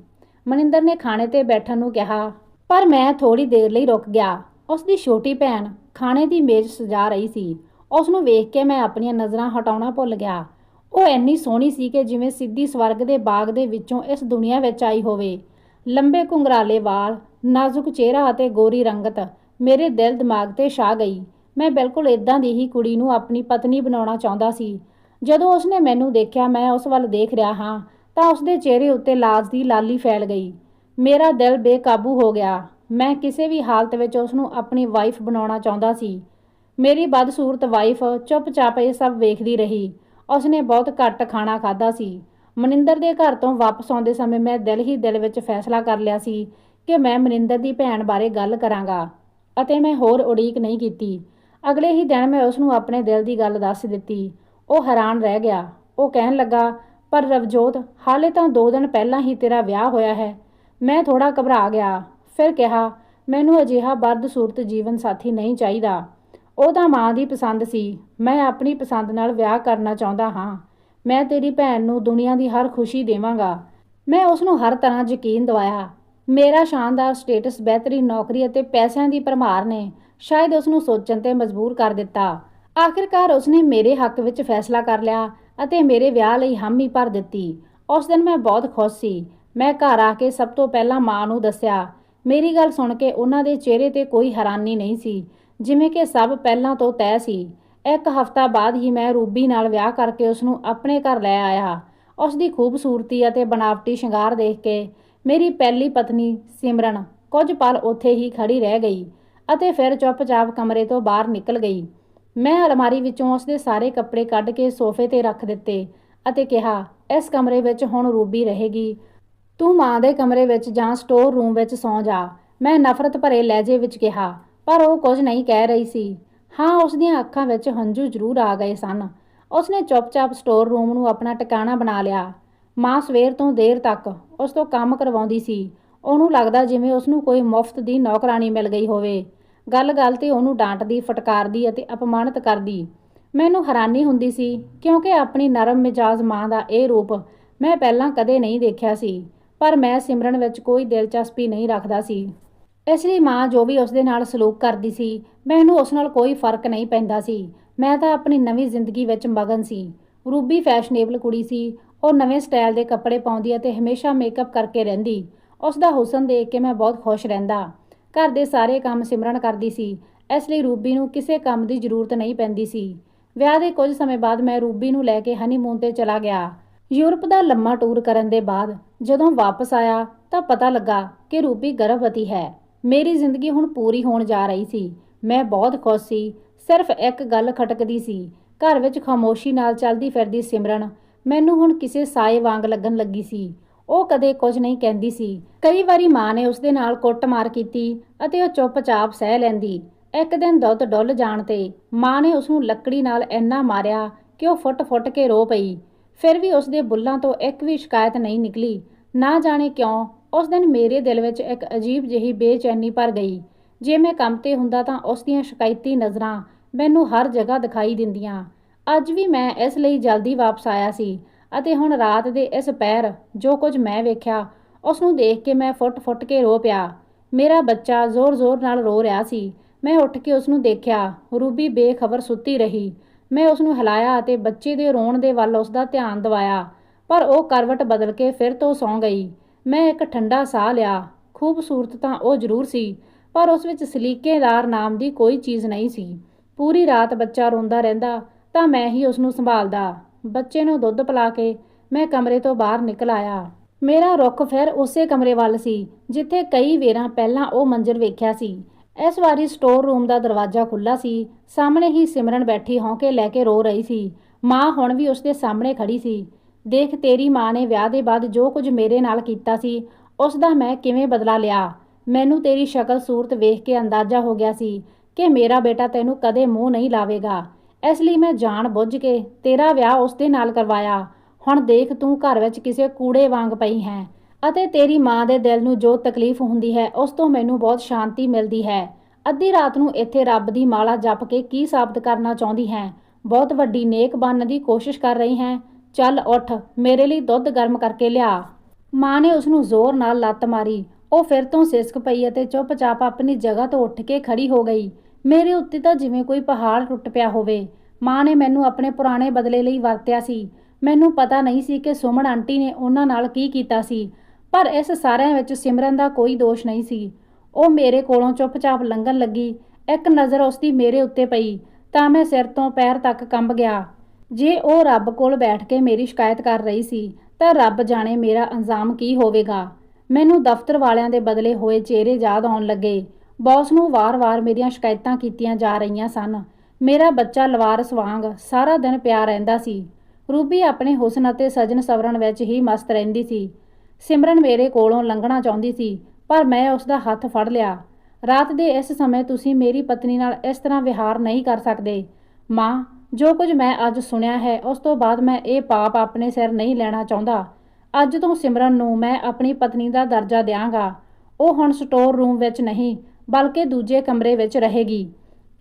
ਮਨਿੰਦਰ ਨੇ ਖਾਣੇ ਤੇ ਬੈਠਣ ਨੂੰ ਕਿਹਾ ਪਰ ਮੈਂ ਥੋੜੀ ਦੇਰ ਲਈ ਰੁਕ ਗਿਆ। ਉਸ ਦੀ ਛੋਟੀ ਭੈਣ ਖਾਣੇ ਦੀ ਮੇਜ਼ ਸਜਾ ਰਹੀ ਸੀ। ਉਸ ਨੂੰ ਵੇਖ ਕੇ ਮੈਂ ਆਪਣੀਆਂ ਨਜ਼ਰਾਂ ਹਟਾਉਣਾ ਭੁੱਲ ਗਿਆ। ਉਹ ਇੰਨੀ ਸੋਹਣੀ ਸੀ ਕਿ ਜਿਵੇਂ ਸਿੱਧੀ ਸਵਰਗ ਦੇ ਬਾਗ ਦੇ ਵਿੱਚੋਂ ਇਸ ਦੁਨੀਆ ਵਿੱਚ ਆਈ ਹੋਵੇ। ਲੰਬੇ ਘੁੰਗਰਾਲੇ ਵਾਲ, ਨਾਜ਼ੁਕ ਚਿਹਰਾ ਅਤੇ ਗੋਰੀ ਰੰਗਤ ਮੇਰੇ ਦਿਲ ਦਿਮਾਗ ਤੇ ਛਾ ਗਈ। ਮੈਂ ਬਿਲਕੁਲ ਇਦਾਂ ਦੀ ਹੀ ਕੁੜੀ ਨੂੰ ਆਪਣੀ ਪਤਨੀ ਬਣਾਉਣਾ ਚਾਹੁੰਦਾ ਸੀ। ਜਦੋਂ ਉਸਨੇ ਮੈਨੂੰ ਦੇਖਿਆ ਮੈਂ ਉਸ ਵੱਲ ਦੇਖ ਰਿਹਾ ਹਾਂ ਤਾਂ ਉਸਦੇ ਚਿਹਰੇ ਉੱਤੇ ਲਾਜ ਦੀ ਲਾਲੀ ਫੈਲ ਗਈ। ਮੇਰਾ ਦਿਲ ਬੇਕਾਬੂ ਹੋ ਗਿਆ। ਮੈਂ ਕਿਸੇ ਵੀ ਹਾਲਤ ਵਿੱਚ ਉਸ ਨੂੰ ਆਪਣੀ ਵਾਈਫ ਬਣਾਉਣਾ ਚਾਹੁੰਦਾ ਸੀ। ਮੇਰੀ ਬਦਸੂਰਤ ਵਾਈਫ ਚੁੱਪਚਾਪ ਇਹ ਸਭ ਵੇਖਦੀ ਰਹੀ। ਉਸਨੇ ਬਹੁਤ ਘੱਟ ਖਾਣਾ ਖਾਦਾ ਸੀ। ਮਨਿੰਦਰ ਦੇ ਘਰ ਤੋਂ ਵਾਪਸ ਆਉਂਦੇ ਸਮੇਂ ਮੈਂ ਦਿਲ ਹੀ ਦਿਲ ਵਿੱਚ ਫੈਸਲਾ ਕਰ ਲਿਆ ਸੀ ਕਿ ਮੈਂ ਮਨਿੰਦਰ ਦੀ ਭੈਣ ਬਾਰੇ ਗੱਲ ਕਰਾਂਗਾ ਅਤੇ ਮੈਂ ਹੋਰ ਉਡੀਕ ਨਹੀਂ ਕੀਤੀ। ਅਗਲੇ ਹੀ ਦਿਨ ਮੈਂ ਉਸ ਨੂੰ ਆਪਣੇ ਦਿਲ ਦੀ ਗੱਲ ਦੱਸ ਦਿੱਤੀ। ਉਹ ਹੈਰਾਨ ਰਹਿ ਗਿਆ। ਉਹ ਕਹਿਣ ਲੱਗਾ, ਪਰ ਰਵਜੋਤ, ਹਾਲੇ ਤਾਂ 2 ਦਿਨ ਪਹਿਲਾਂ ਹੀ ਤੇਰਾ ਵਿਆਹ ਹੋਇਆ ਹੈ। ਮੈਂ ਥੋੜਾ ਘਬਰਾ ਗਿਆ। ਫਿਰ ਕਿਹਾ, ਮੈਨੂੰ ਅਜਿਹਾ ਬਦਸੂਰਤ ਜੀਵਨ ਸਾਥੀ ਨਹੀਂ ਚਾਹੀਦਾ। ਉਹ ਤਾਂ ਮਾਂ ਦੀ ਪਸੰਦ ਸੀ। ਮੈਂ ਆਪਣੀ ਪਸੰਦ ਨਾਲ ਵਿਆਹ ਕਰਨਾ ਚਾਹੁੰਦਾ ਹਾਂ। ਮੈਂ ਤੇਰੀ ਭੈਣ ਨੂੰ ਦੁਨੀਆ ਦੀ ਹਰ ਖੁਸ਼ੀ ਦੇਵਾਂਗਾ। ਮੈਂ ਉਸ ਨੂੰ ਹਰ ਤਰ੍ਹਾਂ ਯਕੀਨ ਦਿਵਾਇਆ। ਮੇਰਾ ਸ਼ਾਨਦਾਰ ਸਟੇਟਸ, ਬਿਹਤਰੀਨ ਨੌਕਰੀ ਅਤੇ ਪੈਸਿਆਂ ਦੀ ਭਰਮਾਰ ਨੇ ਸ਼ਾਇਦ ਉਸ ਨੂੰ ਸੋਚਣ ਤੇ ਮਜਬੂਰ ਕਰ ਦਿੱਤਾ। ਆਖਿਰਕਾਰ ਉਸਨੇ ਮੇਰੇ ਹੱਕ ਵਿੱਚ ਫੈਸਲਾ ਕਰ ਲਿਆ ਅਤੇ ਮੇਰੇ ਵਿਆਹ ਲਈ ਹਾਮੀ ਭਰ ਦਿੱਤੀ। ਉਸ ਦਿਨ ਮੈਂ ਬਹੁਤ ਖੁਸ਼ ਸੀ। ਮੈਂ ਘਰ ਆ ਕੇ ਸਭ ਤੋਂ ਪਹਿਲਾਂ ਮਾਂ ਨੂੰ ਦੱਸਿਆ, ਮੇਰੀ ਗੱਲ ਸੁਣ ਕੇ ਉਹਨਾਂ ਦੇ ਚਿਹਰੇ ਤੇ ਕੋਈ ਹੈਰਾਨੀ ਨਹੀਂ ਸੀ, ਜਿਵੇਂ ਕਿ ਸਭ ਪਹਿਲਾਂ ਤੋਂ ਤੈਅ ਸੀ। ਇੱਕ ਹਫ਼ਤਾ ਬਾਅਦ ਹੀ ਮੈਂ ਰੂਬੀ ਨਾਲ ਵਿਆਹ ਕਰਕੇ ਉਸ ਨੂੰ ਆਪਣੇ ਘਰ ਲੈ ਆਇਆ। ਉਸ ਦੀ ਖੂਬਸੂਰਤੀ ਅਤੇ ਬਨਾਵਟੀ ਸ਼ਿੰਗਾਰ ਦੇਖ ਕੇ ਮੇਰੀ ਪਹਿਲੀ ਪਤਨੀ ਸਿਮਰਨ ਕੁਝ ਪਲ ਉੱਥੇ ਹੀ ਖੜੀ ਰਹਿ ਗਈ ਅਤੇ ਫਿਰ ਚੁੱਪਚਾਪ ਕਮਰੇ ਤੋਂ ਬਾਹਰ ਨਿਕਲ ਗਈ। ਮੈਂ ਅਲਮਾਰੀ ਵਿੱਚੋਂ ਉਸ ਦੇ ਸਾਰੇ ਕੱਪੜੇ ਕੱਢ ਕੇ ਸੋਫੇ ਤੇ ਰੱਖ ਦਿੱਤੇ ਅਤੇ ਕਿਹਾ, ਇਸ ਕਮਰੇ ਵਿੱਚ ਹੁਣ ਰੂਬੀ ਰਹੇਗੀ ਤੂੰ ਮਾਂ ਦੇ ਕਮਰੇ ਵਿੱਚ ਜਾਂ ਸਟੋਰ ਰੂਮ ਵਿੱਚ ਸੌਂ ਜਾ। ਮੈਂ ਨਫ਼ਰਤ ਭਰੇ ਲਹਿਜੇ ਵਿੱਚ ਕਿਹਾ, ਪਰ ਉਹ ਕੁਝ ਨਹੀਂ ਕਹਿ ਰਹੀ ਸੀ। ਹਾਂ ਉਸ ਦੀਆਂ ਅੱਖਾਂ ਵਿੱਚ ਹੰਝੂ ਜ਼ਰੂਰ ਆ ਗਏ ਸਨ। ਉਸਨੇ ਚੁੱਪਚਾਪ ਸਟੋਰ ਰੂਮ ਨੂੰ ਆਪਣਾ ਟਿਕਾਣਾ ਬਣਾ ਲਿਆ। ਮਾਂ ਸਵੇਰ ਤੋਂ ਦੇਰ ਤੱਕ ਉਸ ਤੋਂ ਕੰਮ ਕਰਵਾਉਂਦੀ ਸੀ। ਉਹਨੂੰ ਲੱਗਦਾ ਜਿਵੇਂ ਉਸ ਨੂੰ ਕੋਈ ਮੁਫਤ ਦੀ ਨੌਕਰਾਨੀ ਮਿਲ ਗਈ ਹੋਵੇ। ਗੱਲ-ਗੱਲ ਤੇ ਉਹਨੂੰ ਡਾਂਟਦੀ, ਫਟਕਾਰਦੀ ਅਤੇ ਅਪਮਾਨਿਤ ਕਰਦੀ। ਮੈਨੂੰ ਹੈਰਾਨੀ ਹੁੰਦੀ ਸੀ ਕਿਉਂਕਿ ਆਪਣੀ ਨਰਮ ਮਿਜਾਜ਼ ਮਾਂ ਦਾ ਇਹ ਰੂਪ ਮੈਂ ਪਹਿਲਾਂ ਕਦੇ ਨਹੀਂ ਦੇਖਿਆ ਸੀ। ਪਰ ਮੈਂ ਸਿਮਰਨ ਵਿੱਚ ਕੋਈ ਦਿਲਚਸਪੀ ਨਹੀਂ ਰੱਖਦਾ ਸੀ। ਇਸ ਲਈ ਮਾਂ ਜੋ ਵੀ ਉਸ ਦੇ ਨਾਲ ਸਲੂਕ ਕਰਦੀ ਸੀ ਮੈਨੂੰ ਉਸ ਨਾਲ ਕੋਈ ਫ਼ਰਕ ਨਹੀਂ ਪੈਂਦਾ ਸੀ। ਮੈਂ ਤਾਂ ਆਪਣੀ ਨਵੀਂ ਜ਼ਿੰਦਗੀ ਵਿੱਚ ਮਗਨ ਸੀ। ਰੂਬੀ ਫੈਸ਼ਨੇਬਲ ਕੁੜੀ ਸੀ, ਉਹ ਨਵੇਂ ਸਟਾਈਲ ਦੇ ਕੱਪੜੇ ਪਾਉਂਦੀ ਅਤੇ ਹਮੇਸ਼ਾ ਮੇਕਅਪ ਕਰਕੇ ਰਹਿੰਦੀ। ਉਸ ਦਾ ਹੁਸਨ ਦੇਖ ਕੇ ਮੈਂ ਬਹੁਤ ਖੁਸ਼ ਰਹਿੰਦਾ। ਘਰ ਦੇ ਸਾਰੇ ਕੰਮ ਸਿਮਰਨ ਕਰਦੀ ਸੀ, ਇਸ ਲਈ ਰੂਬੀ ਨੂੰ ਕਿਸੇ ਕੰਮ ਦੀ ਜ਼ਰੂਰਤ ਨਹੀਂ ਪੈਂਦੀ ਸੀ। ਵਿਆਹ ਦੇ ਕੁਝ ਸਮੇਂ ਬਾਅਦ ਮੈਂ ਰੂਬੀ ਨੂੰ ਲੈ ਕੇ ਹਨੀਮੂਨ ਤੇ ਚਲਾ ਗਿਆ। ਯੂਰਪ ਦਾ ਲੰਮਾ ਟੂਰ ਕਰਨ ਦੇ ਬਾਅਦ ਜਦੋਂ ਵਾਪਸ ਆਇਆ ਤਾਂ ਪਤਾ ਲੱਗਾ ਕਿ ਰੂਬੀ ਗਰਭਵਤੀ ਹੈ। ਮੇਰੀ ਜ਼ਿੰਦਗੀ ਹੁਣ ਪੂਰੀ ਹੋਣ ਜਾ ਰਹੀ ਸੀ। ਮੈਂ ਬਹੁਤ ਖੁਸ਼ ਸੀ। ਸਿਰਫ ਇੱਕ ਗੱਲ ਖਟਕਦੀ ਸੀ। ਘਰ ਵਿੱਚ ਖਾਮੋਸ਼ੀ ਨਾਲ ਚੱਲਦੀ ਫਿਰਦੀ ਸਿਮਰਨ ਮੈਨੂੰ ਹੁਣ ਕਿਸੇ ਸਾਏ ਵਾਂਗ ਲੱਗਣ ਲੱਗੀ ਸੀ। ਉਹ ਕਦੇ ਕੁਝ ਨਹੀਂ ਕਹਿੰਦੀ ਸੀ। ਕਈ ਵਾਰੀ ਮਾਂ ਨੇ ਉਸ ਦੇ ਨਾਲ ਕੁੱਟਮਾਰ ਕੀਤੀ ਅਤੇ ਉਹ ਚੁੱਪਚਾਪ ਸਹਿ ਲੈਂਦੀ। ਇੱਕ ਦਿਨ ਦੁੱਧ ਡੁੱਲ ਜਾਣ ਤੇ ਮਾਂ ਨੇ ਉਸ ਨੂੰ ਲੱਕੜੀ ਨਾਲ ਇੰਨਾ ਮਾਰਿਆ ਕਿ ਉਹ ਫੁੱਟ-ਫੁੱਟ ਕੇ ਰੋ ਪਈ। ਫਿਰ ਵੀ ਉਸ ਦੇ ਬੁੱਲਾਂ ਤੋਂ ਇੱਕ ਵੀ ਸ਼ਿਕਾਇਤ ਨਹੀਂ ਨਿਕਲੀ। ਨਾ ਜਾਣੇ ਕਿਉਂ, ਉਸ ਦਿਨ ਮੇਰੇ ਦਿਲ ਵਿੱਚ ਇੱਕ ਅਜੀਬ ਜਿਹੀ ਬੇਚੈਨੀ ਭਰ ਗਈ। ਜੇ ਮੈਂ ਕੰਮ ਤੇ ਹੁੰਦਾ ਤਾਂ ਉਸ ਦੀਆਂ ਸ਼ਿਕਾਇਤੀ ਨਜ਼ਰਾਂ ਮੈਨੂੰ ਹਰ ਜਗ੍ਹਾ ਦਿਖਾਈ ਦਿੰਦੀਆਂ। ਅੱਜ ਵੀ ਮੈਂ ਇਸ ਲਈ ਜਲਦੀ ਵਾਪਸ ਆਇਆ ਸੀ ਅਤੇ ਹੁਣ ਰਾਤ ਦੇ ਇਸ ਪੈਰ, ਜੋ ਕੁਝ ਮੈਂ ਵੇਖਿਆ ਉਸ ਨੂੰ ਦੇਖ ਕੇ ਮੈਂ ਫੁੱਟ-ਫੁੱਟ ਕੇ ਰੋ ਪਿਆ। ਮੇਰਾ ਬੱਚਾ ਜ਼ੋਰ-ਜ਼ੋਰ ਨਾਲ ਰੋ ਰਿਹਾ ਸੀ। ਮੈਂ ਉੱਠ ਕੇ ਉਸ ਨੂੰ ਦੇਖਿਆ। ਰੂਬੀ ਬੇਖਬਰ ਸੁੱਤੀ ਰਹੀ। ਮੈਂ ਉਸ ਨੂੰ ਹਿਲਾਇਆ ਅਤੇ ਬੱਚੇ ਦੇ ਰੋਣ ਦੇ ਵੱਲ ਉਸ ਦਾ ਧਿਆਨ ਦਿਵਾਇਆ, ਪਰ ਉਹ ਕਰਵਟ ਬਦਲ ਕੇ ਫਿਰ ਤੋਂ ਸੌਂ ਗਈ। ਮੈਂ ਇੱਕ ਠੰਡਾ ਸਾਹ ਲਿਆ। ਖੂਬਸੂਰਤ ਤਾਂ ਉਹ ਜ਼ਰੂਰ ਸੀ, ਪਰ ਉਸ ਵਿੱਚ ਸਲੀਕੇਦਾਰ ਨਾਮ ਦੀ ਕੋਈ ਚੀਜ਼ ਨਹੀਂ ਸੀ। ਪੂਰੀ ਰਾਤ ਬੱਚਾ ਰੋਂਦਾ ਰਹਿੰਦਾ ਤਾਂ ਮੈਂ ਹੀ ਉਸ ਨੂੰ ਸੰਭਾਲਦਾ। ਬੱਚੇ ਨੂੰ ਦੁੱਧ ਪਿਲਾ ਕੇ ਮੈਂ ਕਮਰੇ ਤੋਂ ਬਾਹਰ ਨਿਕਲ ਆਇਆ। ਮੇਰਾ ਰੁੱਖ ਫਿਰ ਉਸੇ ਕਮਰੇ ਵੱਲ ਸੀ, ਜਿੱਥੇ ਕਈ ਵੇਰਾਂ ਪਹਿਲਾਂ ਉਹ ਮੰਜ਼ਰ ਵੇਖਿਆ ਸੀ। ਇਸ ਵਾਰੀ ਸਟੋਰ ਰੂਮ ਦਾ ਦਰਵਾਜ਼ਾ ਖੁੱਲਾ ਸੀ। ਸਾਹਮਣੇ ਹੀ ਸਿਮਰਨ ਬੈਠੀ ਹੌਂਕੇ ਲੈ ਕੇ ਰੋ ਰਹੀ ਸੀ। ਮਾਂ ਹੁਣ ਵੀ ਉਸਦੇ ਸਾਹਮਣੇ ਖੜੀ ਸੀ। ਦੇਖ ਤੇਰੀ ਮਾਂ ਨੇ ਵਿਆਹ ਦੇ ਬਾਅਦ ਜੋ ਕੁਝ ਮੇਰੇ ਨਾਲ ਕੀਤਾ ਸੀ ਉਸ ਦਾ ਮੈਂ ਕਿਵੇਂ ਬਦਲਾ ਲਿਆ? ਮੈਨੂੰ ਤੇਰੀ ਸ਼ਕਲ ਸੂਰਤ ਵੇਖ ਕੇ ਅੰਦਾਜ਼ਾ ਹੋ ਗਿਆ ਸੀ ਕਿ ਮੇਰਾ ਬੇਟਾ ਤੈਨੂੰ ਕਦੇ ਮੂੰਹ ਨਹੀਂ ਲਾਵੇਗਾ। ਇਸ ਲਈ ਮੈਂ ਜਾਣ ਬੁੱਝ ਕੇ ਤੇਰਾ ਵਿਆਹ ਉਸ ਦੇ ਨਾਲ ਕਰਵਾਇਆ। ਹੁਣ ਦੇਖ ਤੂੰ ਘਰ ਵਿੱਚ ਕਿਸੇ ਕੂੜੇ ਵਾਂਗ ਪਈ ਹੈ। ਅਤੇ ਤੇਰੀ ਮਾਂ ਦੇ ਦਿਲ ਨੂੰ ਜੋ ਤਕਲੀਫ ਹੁੰਦੀ ਹੈ, ਉਸ ਤੋਂ ਮੈਨੂੰ ਬਹੁਤ ਸ਼ਾਂਤੀ ਮਿਲਦੀ ਹੈ। ਅੱਧੀ ਰਾਤ ਨੂੰ ਇੱਥੇ ਰੱਬ ਦੀ ਮਾਲਾ ਜਪ ਕੇ ਕੀ ਸਾਬਤ ਕਰਨਾ ਚਾਹੁੰਦੀ ਹੈ? ਬਹੁਤ ਵੱਡੀ ਨੇਕ ਬਣਨ ਦੀ ਕੋਸ਼ਿਸ਼ ਕਰ ਰਹੀ ਹੈ। ਚੱਲ ਉੱਠ, ਮੇਰੇ ਲਈ ਦੁੱਧ ਗਰਮ ਕਰਕੇ ਲਿਆ। ਮਾਂ ਨੇ ਉਸ ਨੂੰ ਜ਼ੋਰ ਨਾਲ ਲੱਤ ਮਾਰੀ। ਉਹ ਫਿਰ ਤੋਂ ਸਿਸਕ ਪਈ ਅਤੇ ਚੁੱਪਚਾਪ ਆਪਣੀ ਜਗ੍ਹਾ ਤੋਂ ਉੱਠ ਕੇ ਖੜੀ ਹੋ ਗਈ। ਮੇਰੇ ਉੱਤੇ ਤਾਂ ਜਿਵੇਂ ਕੋਈ ਪਹਾੜ ਟੁੱਟ ਪਿਆ ਹੋਵੇ। ਮਾਂ ਨੇ ਮੈਨੂੰ ਆਪਣੇ ਪੁਰਾਣੇ ਬਦਲੇ ਲਈ ਵਰਤਿਆ ਸੀ। ਮੈਨੂੰ ਪਤਾ ਨਹੀਂ ਸੀ ਕਿ ਸੁਮਨ ਆਂਟੀ ਨੇ ਉਹਨਾਂ ਨਾਲ ਕੀ ਕੀਤਾ ਸੀ। ਪਰ ਇਸ ਸਾਰਿਆਂ ਵਿੱਚ ਸਿਮਰਨ ਦਾ ਕੋਈ ਦੋਸ਼ ਨਹੀਂ ਸੀ। ਉਹ ਮੇਰੇ ਕੋਲੋਂ ਚੁੱਪਚਾਪ ਲੰਘਣ ਲੱਗੀ। ਇੱਕ ਨਜ਼ਰ ਉਸ ਦੀ ਮੇਰੇ ਉੱਤੇ ਪਈ, ਤਾਂ ਮੈਂ ਸਿਰ ਤੋਂ ਪੈਰ ਤੱਕ ਕੰਬ ਗਿਆ। ਜੇ ਉਹ ਰੱਬ ਕੋਲ ਬੈਠ ਕੇ ਮੇਰੀ ਸ਼ਿਕਾਇਤ ਕਰ ਰਹੀ ਸੀ, ਤਾਂ ਰੱਬ ਜਾਣੇ ਮੇਰਾ ਅੰਜਾਮ ਕੀ ਹੋਵੇਗਾ। ਮੈਨੂੰ ਦਫ਼ਤਰ ਵਾਲਿਆਂ ਦੇ ਬਦਲੇ ਹੋਏ ਚਿਹਰੇ ਯਾਦ ਆਉਣ ਲੱਗੇ। ਬੌਸ ਨੂੰ ਵਾਰ-ਵਾਰ ਮੇਰੀਆਂ ਸ਼ਿਕਾਇਤਾਂ ਕੀਤੀਆਂ ਜਾ ਰਹੀਆਂ ਸਨ। ਮੇਰਾ ਬੱਚਾ ਲਵਾਰਸ ਵਾਂਗ ਸਾਰਾ ਦਿਨ ਪਿਆ ਰਹਿੰਦਾ ਸੀ। ਰੂਬੀ ਆਪਣੇ ਹੁਸਨ ਅਤੇ ਸਜਨ ਸਵਰਨ ਵਿੱਚ ਹੀ ਮਸਤ ਰਹਿੰਦੀ ਸੀ। ਸਿਮਰਨ ਮੇਰੇ ਕੋਲੋਂ ਲੰਘਣਾ ਚਾਹੁੰਦੀ ਸੀ, ਪਰ ਮੈਂ ਉਸ ਦਾ ਹੱਥ ਫੜ ਲਿਆ। ਰਾਤ ਦੇ ਇਸ ਸਮੇਂ ਤੁਸੀਂ ਮੇਰੀ ਪਤਨੀ ਨਾਲ ਇਸ ਤਰ੍ਹਾਂ ਵਿਹਾਰ ਨਹੀਂ ਕਰ ਸਕਦੇ। ਮਾਂ, ਜੋ ਕੁਝ ਮੈਂ ਅੱਜ ਸੁਣਿਆ ਹੈ, ਉਸ ਤੋਂ ਬਾਅਦ ਮੈਂ ਇਹ ਪਾਪ ਆਪਣੇ ਸਿਰ ਨਹੀਂ ਲੈਣਾ ਚਾਹੁੰਦਾ। ਅੱਜ ਤੋਂ ਸਿਮਰਨ ਨੂੰ ਮੈਂ ਆਪਣੀ ਪਤਨੀ ਦਾ ਦਰਜਾ ਦਿਆਂਗਾ। ਉਹ ਹੁਣ ਸਟੋਰ ਰੂਮ ਵਿੱਚ ਨਹੀਂ, ਬਲਕਿ ਦੂਜੇ ਕਮਰੇ ਵਿੱਚ ਰਹੇਗੀ।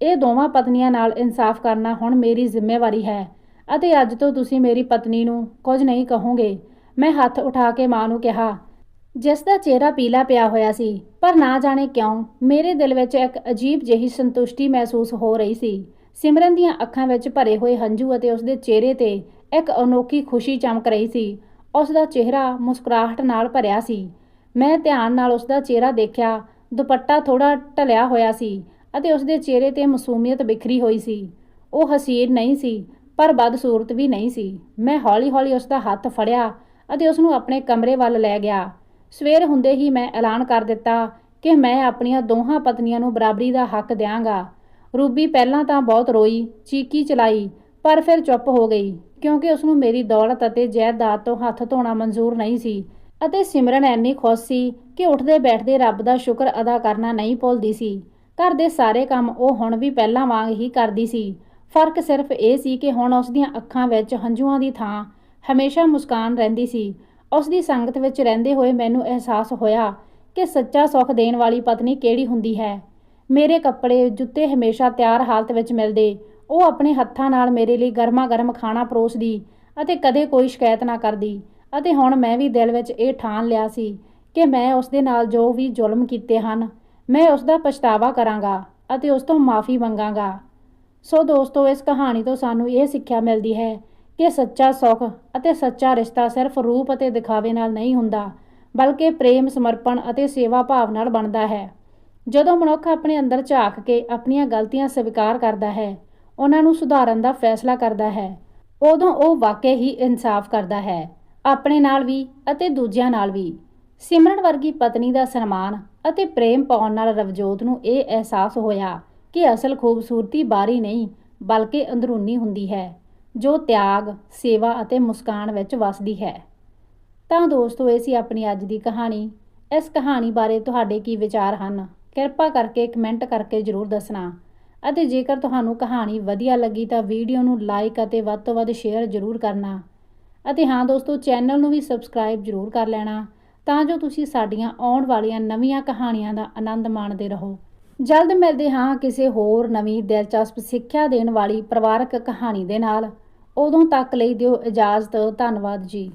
ਇਹ ਦੋਵਾਂ ਪਤਨੀਆਂ ਨਾਲ ਇਨਸਾਫ ਕਰਨਾ ਹੁਣ ਮੇਰੀ ਜ਼ਿੰਮੇਵਾਰੀ ਹੈ, ਅਤੇ ਅੱਜ ਤੋਂ ਤੁਸੀਂ ਮੇਰੀ ਪਤਨੀ ਨੂੰ ਕੁਝ ਨਹੀਂ ਕਹੋਗੇ। ਮੈਂ ਹੱਥ ਉਠਾ ਕੇ ਮਾਂ ਨੂੰ ਕਿਹਾ, ਜਿਸ ਦਾ ਚਿਹਰਾ ਪੀਲਾ ਪਿਆ ਹੋਇਆ ਸੀ, ਪਰ ਨਾ ਜਾਣੇ ਕਿਉਂ, ਮੇਰੇ ਦਿਲ ਵਿੱਚ ਇੱਕ ਅਜੀਬ ਜਿਹੀ ਸੰਤੁਸ਼ਟੀ ਮਹਿਸੂਸ ਹੋ ਰਹੀ ਸੀ। ਸਿਮਰਨ ਦੀਆਂ ਅੱਖਾਂ ਵਿੱਚ ਭਰੇ ਹੋਏ ਹੰਝੂ ਅਤੇ ਉਸਦੇ ਚਿਹਰੇ ਤੇ ਇੱਕ ਅਨੋਖੀ ਖੁਸ਼ੀ ਚਮਕ ਰਹੀ ਸੀ। ਉਸ ਦਾ ਚਿਹਰਾ ਮੁਸਕਰਾਹਟ ਨਾਲ ਭਰਿਆ ਸੀ। ਮੈਂ ਧਿਆਨ ਨਾਲ ਉਸ ਦਾ ਚਿਹਰਾ ਦੇਖਿਆ, ਦੁਪੱਟਾ ਥੋੜਾ ਢਲਿਆ ਹੋਇਆ ਸੀ ਅਤੇ ਉਸ ਦੇ ਚਿਹਰੇ ਤੇ ਮਾਸੂਮੀਅਤ ਬਿਖਰੀ ਹੋਈ ਸੀ। ਉਹ ਹਸੀਨ ਨਹੀਂ ਸੀ, ਪਰ ਬਦਸੂਰਤ ਵੀ ਨਹੀਂ ਸੀ। ਮੈਂ ਹੌਲੀ-ਹੌਲੀ ਉਸ ਦਾ ਹੱਥ ਫੜਿਆ ਅਤੇ ਉਸ ਨੂੰ ਆਪਣੇ ਕਮਰੇ ਵੱਲ ਲੈ ਗਿਆ। ਸਵੇਰ ਹੁੰਦੇ ਹੀ ਮੈਂ ਐਲਾਨ ਕਰ ਦਿੱਤਾ ਕਿ ਮੈਂ ਆਪਣੀਆਂ ਦੋਹਾਂ ਪਤਨੀਆਂ ਨੂੰ ਬਰਾਬਰੀ ਦਾ ਹੱਕ ਦਿਆਂਗਾ। ਰੂਬੀ ਪਹਿਲਾਂ ਤਾਂ ਬਹੁਤ ਰੋਈ, ਚੀਕੀ ਚਲਾਈ, ਪਰ ਫਿਰ ਚੁੱਪ ਹੋ ਗਈ, ਕਿਉਂਕਿ ਉਸ ਨੂੰ ਮੇਰੀ ਦੌਲਤ ਅਤੇ ਜਾਇਦਾਦ ਤੋਂ ਹੱਥ ਧੋਣਾ ਮਨਜ਼ੂਰ ਨਹੀਂ ਸੀ ਅਤੇ ਸਿਮਰਨ ਐਨੀ ਖੁਸ਼ ਸੀ ਕਿ ਉੱਠਦੇ ਬੈਠਦੇ ਰੱਬ ਦਾ ਸ਼ੁਕਰ ਅਦਾ ਕਰਨਾ ਨਹੀਂ ਭੁੱਲਦੀ ਸੀ। ਘਰ ਦੇ ਸਾਰੇ ਕੰਮ ਉਹ ਹੁਣ ਵੀ ਪਹਿਲਾਂ ਵਾਂਗ ਹੀ ਕਰਦੀ ਸੀ। ਫ਼ਰਕ ਸਿਰਫ ਇਹ ਸੀ ਕਿ ਹੁਣ ਉਸ ਦੀਆਂ ਅੱਖਾਂ ਵਿੱਚ ਹੰਝੂਆਂ ਦੀ ਥਾਂ ਹਮੇਸ਼ਾ ਮੁਸਕਾਨ ਰਹਿੰਦੀ ਸੀ। ਉਸ ਦੀ ਸੰਗਤ ਵਿੱਚ ਰਹਿੰਦੇ ਹੋਏ ਮੈਨੂੰ ਅਹਿਸਾਸ ਹੋਇਆ ਕਿ ਸੱਚਾ ਸੁੱਖ ਦੇਣ ਵਾਲੀ ਪਤਨੀ ਕਿਹੜੀ ਹੁੰਦੀ ਹੈ। ਮੇਰੇ ਕੱਪੜੇ, ਜੁੱਤੇ ਹਮੇਸ਼ਾ ਤਿਆਰ ਹਾਲਤ ਵਿੱਚ ਮਿਲਦੇ। ਉਹ ਆਪਣੇ ਹੱਥਾਂ ਨਾਲ ਮੇਰੇ ਲਈ ਗਰਮਾ-ਗਰਮ ਖਾਣਾ ਪਰੋਸਦੀ ਅਤੇ ਕਦੇ ਕੋਈ ਸ਼ਿਕਾਇਤ ਨਾ ਕਰਦੀ। ਅਤੇ ਹੁਣ ਮੈਂ ਵੀ ਦਿਲ ਵਿੱਚ ਇਹ ਠਾਣ ਲਿਆ ਸੀ ਕਿ ਮੈਂ ਉਸ ਦੇ ਨਾਲ ਜੋ ਵੀ ਜ਼ੁਲਮ ਕੀਤੇ ਹਨ, ਮੈਂ ਉਸ ਦਾ ਪਛਤਾਵਾ ਕਰਾਂਗਾ ਅਤੇ ਉਸ ਤੋਂ ਮਾਫੀ ਮੰਗਾਂਗਾ। ਸੋ ਦੋਸਤੋ, ਇਸ ਕਹਾਣੀ ਤੋਂ ਸਾਨੂੰ ਇਹ ਸਿੱਖਿਆ ਮਿਲਦੀ ਹੈ ਕਿ ਸੱਚਾ ਸੁੱਖ ਅਤੇ ਸੱਚਾ ਰਿਸ਼ਤਾ ਸਿਰਫ ਰੂਪ ਅਤੇ ਦਿਖਾਵੇ ਨਾਲ ਨਹੀਂ ਹੁੰਦਾ, ਬਲਕਿ ਪ੍ਰੇਮ, ਸਮਰਪਣ ਅਤੇ ਸੇਵਾ ਭਾਵ ਨਾਲ ਬਣਦਾ ਹੈ। ਜਦੋਂ ਮਨੁੱਖ ਆਪਣੇ ਅੰਦਰ ਝਾਕ ਕੇ ਆਪਣੀਆਂ ਗਲਤੀਆਂ ਸਵੀਕਾਰ ਕਰਦਾ ਹੈ, ਉਹਨਾਂ ਨੂੰ ਸੁਧਾਰਨ ਦਾ ਫੈਸਲਾ ਕਰਦਾ ਹੈ, ਉਦੋਂ ਉਹ ਵਾਕਈ ਹੀ ਇਨਸਾਫ ਕਰਦਾ ਹੈ, ਆਪਣੇ ਨਾਲ ਵੀ ਅਤੇ ਦੂਜਿਆਂ ਨਾਲ ਵੀ। ਸਿਮਰਨ ਵਰਗੀ ਪਤਨੀ ਦਾ ਸਨਮਾਨ ਅਤੇ ਪ੍ਰੇਮ ਪਾਉਣ ਨਾਲ ਰਵਜੋਤ ਨੂੰ ਇਹ ਅਹਿਸਾਸ ਹੋਇਆ ਕਿ ਅਸਲ ਖੂਬਸੂਰਤੀ ਬਾਹਰੀ ਨਹੀਂ, ਬਲਕਿ ਅੰਦਰੂਨੀ ਹੁੰਦੀ ਹੈ। ਜੋ ਤਿਆਗ, ਸੇਵਾ ਅਤੇ ਮੁਸਕਾਨ ਵਿੱਚ ਵਸਦੀ ਹੈ। ਤਾਂ ਦੋਸਤੋ, ਇਹ ਸੀ ਆਪਣੀ ਅੱਜ ਦੀ ਕਹਾਣੀ। ਇਸ ਕਹਾਣੀ ਬਾਰੇ ਤੁਹਾਡੇ ਕੀ ਵਿਚਾਰ ਹਨ? ਕਿਰਪਾ ਕਰਕੇ ਕਮੈਂਟ ਕਰਕੇ ਜਰੂਰ ਦੱਸਣਾ। ਅਤੇ ਜੇਕਰ ਤੁਹਾਨੂੰ ਕਹਾਣੀ ਵਧੀਆ ਲੱਗੀ ਤਾਂ ਵੀਡੀਓ ਨੂੰ ਲਾਈਕ ਅਤੇ ਵੱਧ ਤੋਂ ਵੱਧ ਸ਼ੇਅਰ ਜਰੂਰ ਕਰਨਾ। ਅਤੇ ਹਾਂ ਦੋਸਤੋ, ਚੈਨਲ ਨੂੰ ਵੀ ਸਬਸਕ੍ਰਾਈਬ ਜਰੂਰ ਕਰ ਲੈਣਾ ਤਾਂ ਜੋ ਤੁਸੀਂ ਸਾਡੀਆਂ ਆਉਣ ਵਾਲੀਆਂ ਨਵੀਆਂ ਕਹਾਣੀਆਂ ਦਾ ਆਨੰਦ ਮਾਣਦੇ ਰਹੋ। ਜਲਦ ਮਿਲਦੇ ਹਾਂ ਕਿਸੇ ਹੋਰ ਨਵੀਂ ਦਿਲਚਸਪ ਸਿੱਖਿਆ ਦੇਣ ਵਾਲੀ ਪਰਿਵਾਰਕ ਕਹਾਣੀ ਦੇ ਨਾਲ। ਉਦੋਂ ਤੱਕ ਲਈ ਦਿਓ ਇਜਾਜ਼ਤ। ਧੰਨਵਾਦ ਜੀ।